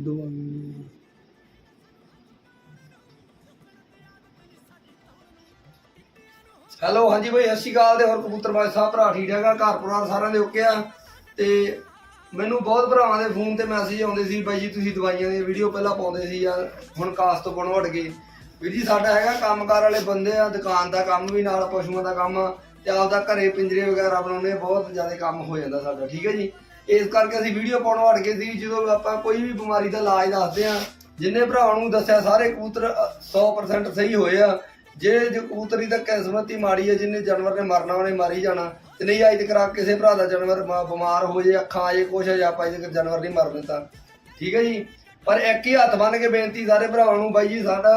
ਦਵਾਈਆਂ ਹੈਲੋ ਹਾਂਜੀ ਭਾਈ ਸਤਿ ਸ਼੍ਰੀ ਅਕਾਲ ਤੇ ਹੋਰ ਕਬੂਤਰਬਾਜ਼ ਸਾਹਿਬ ਭਰਾ ਠੀਕ ਠਾਕ ਆ? ਘਰ ਪਰਿਵਾਰ ਸਾਰਿਆਂ ਦੇ ਓਕੇ ਆ? ਤੇ ਮੈਨੂੰ ਬਹੁਤ ਭਰਾਵਾਂ ਦੇ ਫੋਨ ਤੇ ਮੈਸੇਜ ਆਉਂਦੇ ਸੀ ਬਾਈ ਜੀ ਤੁਸੀਂ ਦਵਾਈਆਂ ਦੀ ਵੀਡੀਓ ਪਹਿਲਾਂ ਪਾਉਂਦੇ ਸੀ ਯਾਰ ਹੁਣ ਕਾਸ ਤੋਂ ਕੋਣ ਹਟ ਗਏ। ਵੀਰ ਜੀ ਸਾਡਾ ਹੈਗਾ ਕੰਮਕਾਰ ਵਾਲੇ ਬੰਦੇ ਆ ਦੁਕਾਨ ਦਾ ਕੰਮ ਵੀ ਨਾਲ ਪਸ਼ੂਆਂ ਦਾ ਕੰਮ ਆ, ਤੇ ਆਪਦਾ ਘਰੇ ਪਿੰਜਰੇ ਵਗੈਰਾ ਬਣਾਉਣੇ ਬਹੁਤ ਜ਼ਿਆਦਾ ਕੰਮ ਹੋ ਜਾਂਦਾ ਸਾਡਾ ਠੀਕ ਹੈ ਜੀ? ਇਸ ਕਰਕੇ ਅਸੀਂ ਵੀਡੀਓ ਪਾਉਣ ਹਟ ਗਏ ਸੀ ਜਦੋਂ ਆਪਾਂ ਕੋਈ ਵੀ ਬਿਮਾਰੀ ਦਾ ਇਲਾਜ ਦੱਸਦੇ ਆ ਜਿੰਨੇ ਭਰਾਵਾਂ ਨੂੰ ਦੱਸਿਆ ਸਾਰੇ ਕਬੂਤਰ ਅ, 100% ਸਹੀ ਹੋਏ ਆ। ਜੇ ਜੋ ਕਬੂਤਰੀ ਦਾ ਕਿਸਮਤ ਹੀ ਮਾੜੀ ਹੈ ਜਿੰਨੇ ਜਾਨਵਰ ਨੇ ਮਰਨਾ ਉਹਨੇ ਮਾਰੀ ਜਾਣਾ। ਤੇ ਨਹੀਂ ਅੱਜ ਤੱਕ ਕਿਸੇ ਭਰਾ ਦਾ ਜਾਨਵਰ ਬਿਮਾਰ ਹੋ ਜੇ ਅੱਖਾਂ ਆ ਜੇ ਕੁਛ ਆ ਜਾ ਆਪਾਂ ਅਜੇ ਜਾਨਵਰ ਨਹੀਂ ਮਰ ਦਿੱਤਾ। ਠੀਕ ਹੈ ਜੀ? ਪਰ ਇੱਕ ਹੀ ਹੱਥ ਬੰਨ ਕੇ ਬੇਨਤੀ ਸਾਰੇ ਭਰਾਵਾਂ ਨੂੰ ਬਾਈ ਜੀ ਸਾਡਾ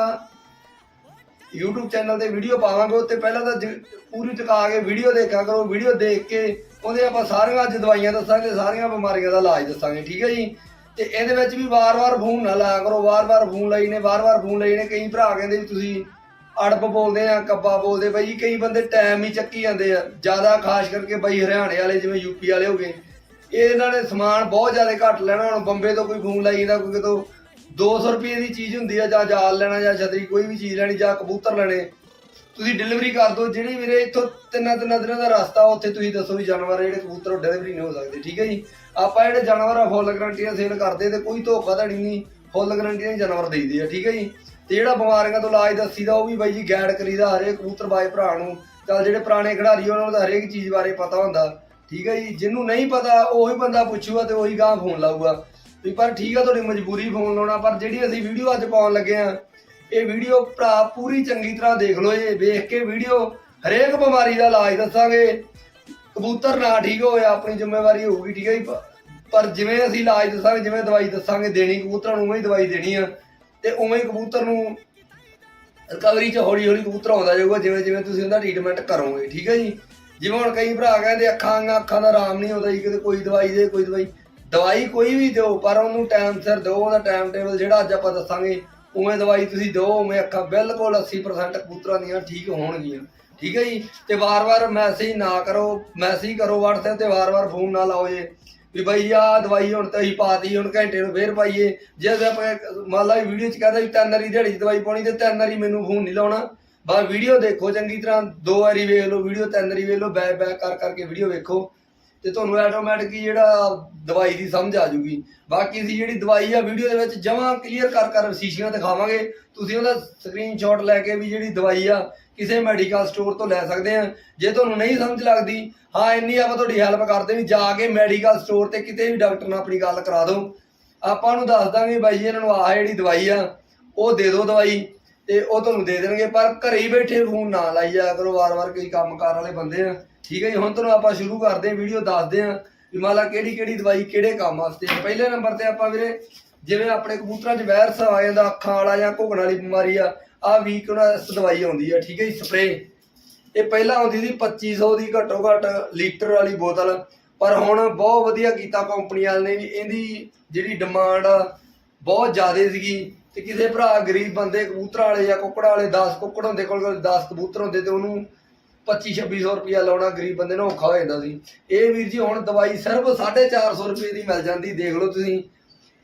YouTube ਚੈਨਲ ਤੇ ਵੀਡੀਓ ਪਾਵਾਂਗੇ ਉੱਤੇ ਪਹਿਲਾਂ ਤਾਂ ਪੂਰੀ ਟਿਕਾ ਕੇ ਵੀਡੀਓ ਦੇਖਿਆ ਕਰੋ। ਵੀਡੀਓ ਦੇਖ ਕੇ ਉਹਦੇ ਆਪਾਂ ਸਾਰੀਆਂ ਅੱਜ ਦਵਾਈਆਂ ਦੱਸਾਂਗੇ, ਸਾਰੀਆਂ ਬਿਮਾਰੀਆਂ ਦਾ ਇਲਾਜ ਦੱਸਾਂਗੇ, ਠੀਕ ਹੈ ਜੀ? ਤੇ ਇਹਦੇ ਵਿੱਚ ਵੀ ਵਾਰ-ਵਾਰ ਫੋਨ ਨਾ ਲਾਇਆ ਕਰੋ, ਵਾਰ-ਵਾਰ ਫੋਨ ਲਈ ਨੇ, ਵਾਰ-ਵਾਰ ਫੋਨ ਲਈ ਨੇ। ਕਈ ਭਰਾ ਕਹਿੰਦੇ ਵੀ ਤੁਸੀਂ ਅੜਬ ਬੋਲਦੇ ਆ, ਕੱਬਾ ਬੋਲਦੇ। ਬਾਈ ਜੀ, ਕਈ ਬੰਦੇ ਟਾਈਮ ਹੀ ਚੱਕੀ ਜਾਂਦੇ ਆ। ਜ਼ਿਆਦਾ ਖਾਸ ਕਰਕੇ ਬਾਈ ਹਰਿਆਣੇ ਵਾਲੇ, ਜਿਵੇਂ ਯੂਪੀ ਵਾਲੇ ਹੋ ਗਏ। ਇਹਨਾਂ ਨੇ ਸਮਾਨ ਬਹੁਤ ਜ਼ਿਆਦਾ ਘੱਟ ਲੈਣਾ। ਹੁਣ ਬੰਬੇ ਤੋਂ ਕੋਈ ਫੋਨ ਲਾਈ ਜਾਂਦਾ, ਕੋਈ ਕਿਤੋਂ 200 ਰੁਪਏ ਦੀ ਚੀਜ਼ ਹੁੰਦੀ ਆ, ਜਾਂ ਜਾਲ ਲੈਣਾ, ਜਾਂ ਛਤਰੀ, ਕੋਈ ਵੀ ਚੀਜ਼ ਲੈਣੀ, ਜਾਂ ਕਬੂਤਰ ਲੈਣੇ। ਤੁਸੀਂ ਡਿਲੀਵਰੀ ਕਰ ਦਿਓ, ਜਿਹੜੀ ਵੀਰੇ ਇੱਥੋਂ ਤਿੰਨਾਂ ਤਿੰਨਾਂ ਦਿਨਾਂ ਦਾ ਰਸਤਾ, ਉੱਥੇ ਤੁਸੀਂ ਦੱਸੋ ਵੀ ਜਾਨਵਰ ਜਿਹੜੇ ਕਬੂਤਰ ਡਿਲੀਵਰੀ ਨਹੀਂ ਹੋ ਸਕਦੇ, ਠੀਕ ਹੈ ਜੀ? ਆਪਾਂ ਜਿਹੜੇ ਜਾਨਵਰ ਆ, ਫੁੱਲ ਗਰੰਟੀ ਨਾਲ ਸੇਲ ਕਰਦੇ ਤੇ ਕੋਈ ਧੋਖਾਧੜੀ ਨਹੀਂ, ਫੁੱਲ ਗਰੰਟੀ ਨਾਲ ਜਾਨਵਰ ਦੇਈਦੇ ਆ, ਠੀਕ ਹੈ ਜੀ? ਤੇ ਜਿਹੜਾ ਬਿਮਾਰੀਆਂ ਤੋਂ ਇਲਾਜ ਦੱਸੀਦਾ, ਉਹ ਵੀ ਬਾਈ ਜੀ ਗਾਈਡ ਕਰੀਦਾ ਹਰੇਕ ਕਬੂਤਰ ਬਾਏ ਭਰਾ ਨੂੰ। ਚੱਲ ਜਿਹੜੇ ਪੁਰਾਣੇ ਖਿਡਾਰੀ ਉਹਨਾਂ ਨੂੰ ਤਾਂ ਹਰੇਕ ਚੀਜ਼ ਬਾਰੇ ਪਤਾ ਹੁੰਦਾ, ਠੀਕ ਹੈ ਜੀ? ਜਿਹਨੂੰ ਨਹੀਂ ਪਤਾ, ਉਹੀ ਬੰਦਾ ਪੁੱਛੂਗਾ ਤੇ ਉਹੀ ਗਾਂ ਫੋਨ ਲਾਊਗਾ। ਵੀ ਪਰ ਠੀਕ ਆ, ਤੁਹਾਡੀ ਮਜਬੂਰੀ ਫੋਨ ਲਾਉਣਾ, ਪਰ ਜਿਹੜੀ ਅਸੀਂ ਵੀਡੀਓ ਅੱਜ ਪਾਉਣ ਲੱਗੇ ਆ ਇਹ ਵੀਡੀਓ ਭਰਾ ਪੂਰੀ ਚੰਗੀ ਤਰ੍ਹਾਂ ਦੇਖ ਲਓ ਇਹ ਵੇਖ ਕੇ ਵੀਡੀਓ ਹਰੇਕ ਬਿਮਾਰੀ ਦਾ ਇਲਾਜ ਦੱਸਾਂਗੇ। ਕਬੂਤਰ ਨਾ ਠੀਕ ਹੋਇਆ ਆਪਣੀ ਜ਼ਿੰਮੇਵਾਰੀ ਹੋਊਗੀ, ਠੀਕ ਹੈ ਜੀ। ਪਰ ਜਿਵੇਂ ਅਸੀਂ ਇਲਾਜ ਦੱਸਾਂਗੇ, ਜਿਵੇਂ ਦਵਾਈ ਦੱਸਾਂਗੇ, ਦੇਣੀ ਕਬੂਤਰਾਂ ਨੂੰ, ਉਵੇਂ ਹੀ ਦਵਾਈ ਦੇਣੀ ਆ। ਤੇ ਉਵੇਂ ਹੀ ਕਬੂਤਰ ਨੂੰ ਰਿਕਵਰੀ ਚ ਹੌਲੀ ਹੌਲੀ ਕਬੂਤਰ ਆਉਂਦਾ ਜਾਊਗਾ, ਜਿਵੇਂ ਜਿਵੇਂ ਤੁਸੀਂ ਉਹਦਾ ਟ੍ਰੀਟਮੈਂਟ ਕਰੋਗੇ, ਠੀਕ ਹੈ ਜੀ। ਜਿਵੇਂ ਹੁਣ ਕਈ ਭਰਾ ਕਹਿੰਦੇ, ਅੱਖਾਂ ਅੱਖਾਂ ਦਾ ਆਰਾਮ ਨਹੀਂ ਆਉਂਦਾ ਜੀ, ਕਿਤੇ ਕੋਈ ਦਵਾਈ ਦੇ, ਕੋਈ ਦਵਾਈ। ਦਵਾਈ ਕੋਈ ਵੀ ਦਿਓ, ਪਰ ਉਹਨੂੰ ਟਾਈਮ ਸਿਰ ਦਿਓ, ਉਹਦਾ ਟਾਈਮ ਟੇਬਲ ਜਿਹੜਾ ਅੱਜ ਆਪਾਂ ਦੱਸਾਂਗੇ। ਉਵੇਂ ਦਵਾਈ ਤੁਸੀਂ ਦਿਓ, ਉਵੇਂ ਅੱਖਾਂ ਬਿਲਕੁਲ 80% ਕਬੂਤਰਾਂ ਦੀਆਂ ਠੀਕ ਹੋਣਗੀਆਂ। ਠੀਕ ਹੈ ਜੀ? ਤੇ ਵਾਰ-ਵਾਰ ਮੈਸੇਜ ਨਾ ਕਰੋ ਮੈਸੇਜ ਕਰੋ WhatsApp ਤੇ ਵਾਰ-ਵਾਰ ਫੋਨ ਨਾ ਲਾਓ ਜੇ। ਵੀ ਬਈ ਆ ਦਵਾਈ ਹੁਣ ਤਾਂ ਹੀ ਪਾਤੀ, ਹੁਣ ਘੰਟੇ ਨੂੰ ਫੇਰ ਪਾਈਏ। ਜੇ ਆਪਾਂ ਮੰਨ ਲਾ ਵੀਡੀਓ ਚ ਕਹਦਾ ਵੀ ਤਿੰਨ ਵਾਰੀ ਦਿਹਾੜੀ 'ਚ ਦਵਾਈ ਪਾਉਣੀ, ਤੇ ਤਿੰਨ ਵਾਰੀ ਮੈਨੂੰ ਫੋਨ ਨਹੀਂ ਲਾਉਣਾ। ਬਸ ਵੀਡੀਓ ਦੇਖੋ ਚੰਗੀ ਤਰ੍ਹਾਂ, ਦੋ ਵਾਰੀ ਵੇਖ ਲਓ ਵੀਡੀਓ ਤਿੰਨ ਵਾਰੀ ਵੇਖ ਲਓ ਬੈਕ ਬੈਕ ਕਰ ਕਰਕੇ ਵੀਡੀਓ ਵੇਖੋ। ਤੇ ਤੁਹਾਨੂੰ ਆਟੋਮੈਟਿਕ ਜਿਹੜਾ ਦਵਾਈ ਦੀ ਸਮਝ ਆ ਜੂਗੀ ਬਾਕੀ ਅਸੀਂ ਜਿਹੜੀ ਦਵਾਈ ਆ ਵੀਡੀਓ ਦੇ ਵਿੱਚ ਜਮਾਂ ਕਲੀਅਰ ਕਰ ਕਰ ਸ਼ੀਸ਼ੀਆਂ ਦਿਖਾਵਾਂਗੇ। ਤੁਸੀਂ ਉਹਦਾ ਸਕਰੀਨਸ਼ਾਟ ਲੈ ਕੇ ਵੀ ਜਿਹੜੀ ਦਵਾਈ ਆ ਕਿਸੇ ਮੈਡੀਕਲ ਸਟੋਰ ਤੋਂ ਲੈ ਸਕਦੇ ਆ। ਜੇ ਤੁਹਾਨੂੰ ਨਹੀਂ ਸਮਝ ਲੱਗਦੀ, ਹਾਂ, ਇੰਨੀ ਆਪਾਂ ਤੁਹਾਡੀ ਹੈਲਪ ਕਰਦੇ ਵੀ ਜਾ ਕੇ ਮੈਡੀਕਲ ਸਟੋਰ ਤੇ ਕਿਤੇ ਵੀ ਡਾਕਟਰ ਨਾਲ ਆਪਣੀ ਗੱਲ ਕਰਾ ਦਿਓ। ਆਪਾਂ ਨੂੰ ਦੱਸ ਦਾਂਗੇ ਬਾਈ ਜੀ, ਇਹਨਾਂ ਨੂੰ ਆਹ ਜਿਹੜੀ ਦਵਾਈ ਆ, ਉਹ ਦੇ ਦਿਓ ਦਵਾਈ ਤੇ ਉਹ ਤੁਹਾਨੂੰ ਦੇ ਦੇਣਗੇ। ਪਰ ਘਰੇ ਹੀ ਬੈਠੇ ਫੋਨ ਨਾ ਲਾਈ ਜਾ ਕਰੋ, ਵਾਰ-ਵਾਰ ਕੋਈ ਕੰਮ ਕੰਮਕਾਰ ਵਾਲੇ ਬੰਦੇ ਆ। ਠੀਕ ਹੈ ਜੀ, ਹੁਣ ਤੁਹਾਨੂੰ ਆਪਾਂ ਸ਼ੁਰੂ ਕਰਦੇ ਹਾਂ, ਵੀਡੀਓ ਦੱਸਦੇ ਹਾਂ ਵੀ ਮੰਨ ਕਿਹੜੀ ਕਿਹੜੀ ਦਵਾਈ ਕਿਹੜੇ ਕੰਮ ਵਾਸਤੇ ਪਹਿਲੇ ਨੰਬਰ ਤੇ ਆਪਾਂ ਵੀਰੇ, ਜਿਵੇਂ ਆਪਣੇ ਕਬੂਤਰਾਂ 'ਚ ਵਾਇਰਸ ਆ ਜਾਂਦਾ, ਅੱਖਾਂ ਵਾਲਾ ਜਾਂ ਘੁਗਣ ਵਾਲੀ ਬਿਮਾਰੀ ਆ ਆ ਵੀਕਨੈਸ ਦਵਾਈ ਆਉਂਦੀ ਆ, ਠੀਕ ਹੈ ਜੀ ਸਪਰੇ ਇਹ ਪਹਿਲਾਂ ਆਉਂਦੀ ਸੀ 2500 ਦੀ ਘੱਟੋ ਘੱਟ ਲੀਟਰ ਵਾਲੀ ਬੋਤਲ, ਪਰ ਹੁਣ ਬਹੁਤ ਵਧੀਆ ਕੀਤਾ ਕੰਪਨੀ ਵਾਲੇ ਨੇ ਵੀ ਇਹਦੀ ਜਿਹੜੀ ਡਿਮਾਂਡ ਆ, ਬਹੁਤ ਜ਼ਿਆਦਾ ਸੀਗੀ। ਤੇ ਕਿਸੇ ਭਰਾ ਗਰੀਬ ਬੰਦੇ ਕਬੂਤਰਾਂ ਵਾਲੇ ਜਾਂ ਕੁੱਕੜਾਂ ਵਾਲੇ 10 ਕੁੱਕੜ ਹੁੰਦੇ ਕੋਲ 10 ਕਬੂਤਰ ਹੁੰਦੇ ਤੇ ਉਹਨੂੰ 25 2600 ਰੁਪਇਆ ਲਾਉਣਾ ਗਰੀਬ ਬੰਦੇ ਨੂੰ ਔਖਾ ਹੋ ਜਾਂਦਾ ਸੀ। ਇਹ ਵੀਰ ਜੀ ਹੁਣ ਦਵਾਈ ਸਿਰਫ 450 ਰੁਪਏ ਦੀ ਮਿਲ ਜਾਂਦੀ, ਦੇਖ ਲਓ ਤੁਸੀਂ।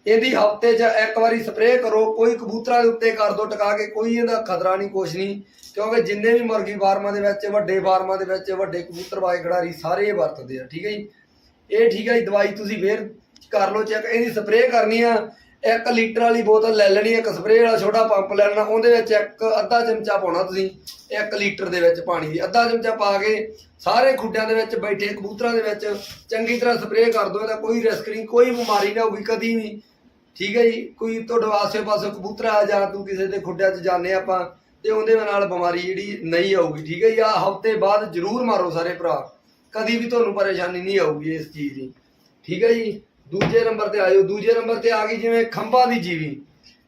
ਇਹਦੀ ਹਫ਼ਤੇ 'ਚ ਇੱਕ ਵਾਰੀ ਸਪਰੇਅ ਕਰੋ, ਕੋਈ ਕਬੂਤਰਾਂ ਦੇ ਉੱਤੇ ਕਰ ਦੋ ਟਿਕਾ ਕੇ, ਕੋਈ ਇਹਦਾ ਖਤਰਾ ਨਹੀਂ, ਕੁਛ ਨਹੀਂ। ਕਿਉਂਕਿ ਜਿੰਨੇ ਵੀ ਮੁਰਗੀ ਫਾਰਮਾਂ ਦੇ ਵਿੱਚ, ਵੱਡੇ ਫਾਰਮਾਂ ਦੇ ਵਿੱਚ, ਵੱਡੇ ਕਬੂਤਰ, ਵਾਏ ਖਿਡਾਰੀ ਸਾਰੇ ਇਹ ਵਰਤਦੇ ਆ, ਠੀਕ ਹੈ ਜੀ? ਇਹ ਠੀਕ ਹੈ ਜੀ, ਦਵਾਈ ਤੁਸੀਂ ਫੇਰ ਕਰ ਲਓ ਚੈੱਕ, ਇਹਦੀ ਸਪਰੇਅ ਕਰਨੀ ਆ। ਇੱਕ ਲੀਟਰ ਵਾਲੀ ਬੋਤਲ ਲੈ ਲੈਣੀ, ਇੱਕ ਸਪਰੇਅ ਵਾਲਾ ਛੋਟਾ ਪੰਪ ਲੈ ਲੈਣਾ, ਉਹਦੇ ਵਿੱਚ ਇੱਕ ਅੱਧਾ ਚਮਚਾ ਪਾਉਣਾ ਤੁਸੀਂ, ਇੱਕ ਲੀਟਰ ਦੇ ਵਿੱਚ ਪਾਣੀ ਦੀ। ਅੱਧਾ ਚਮਚਾ ਪਾ ਕੇ ਸਾਰੇ ਖੁੱਡਿਆਂ ਦੇ ਵਿੱਚ ਬੈਠੇ, ਕਬੂਤਰਾਂ ਦੇ ਵਿੱਚ ਚੰਗੀ ਤਰ੍ਹਾਂ ਸਪਰੇਅ ਕਰ ਦਿਓ, ਇਹਦਾ ਕੋਈ ਰਿਸਕ ਨਹੀਂ, ਕੋਈ ਬਿਮਾਰੀ ਨਾ ਹੋਊਗੀ, ਕਦੀ ਵੀ। ਠੀਕ ਹੈ ਜੀ? ਕੋਈ ਤੁਹਾਡੇ ਆਸੇ ਪਾਸੇ ਕਬੂਤਰ ਆ ਜਾਂ ਤੂੰ ਕਿਸੇ ਦੇ ਖੁੱਡਿਆਂ 'ਚ ਜਾਂਦੇ ਆਪਾਂ, ਤੇ ਉਹਦੇ ਨਾਲ ਬਿਮਾਰੀ ਜਿਹੜੀ ਨਹੀਂ ਆਊਗੀ। ਠੀਕ ਹੈ ਜੀ? ਆ ਹਫ਼ਤੇ ਬਾਅਦ ਜ਼ਰੂਰ ਮਾਰੋ ਸਾਰੇ ਭਰਾ। ਕਦੀ ਵੀ ਤੁਹਾਨੂੰ ਪਰੇਸ਼ਾਨੀ ਨਹੀਂ ਆਊਗੀ ਇਸ ਚੀਜ਼ ਦੀ। ਠੀਕ ਹੈ ਜੀ? ਦੂਜੇ ਨੰਬਰ ਤੇ ਆਇਓ। ਦੂਜੇ ਨੰਬਰ ਤੇ ਆ ਗਈ ਜਿਵੇਂ ਖੰਭਾ ਦੀ ਜੀਵੀ।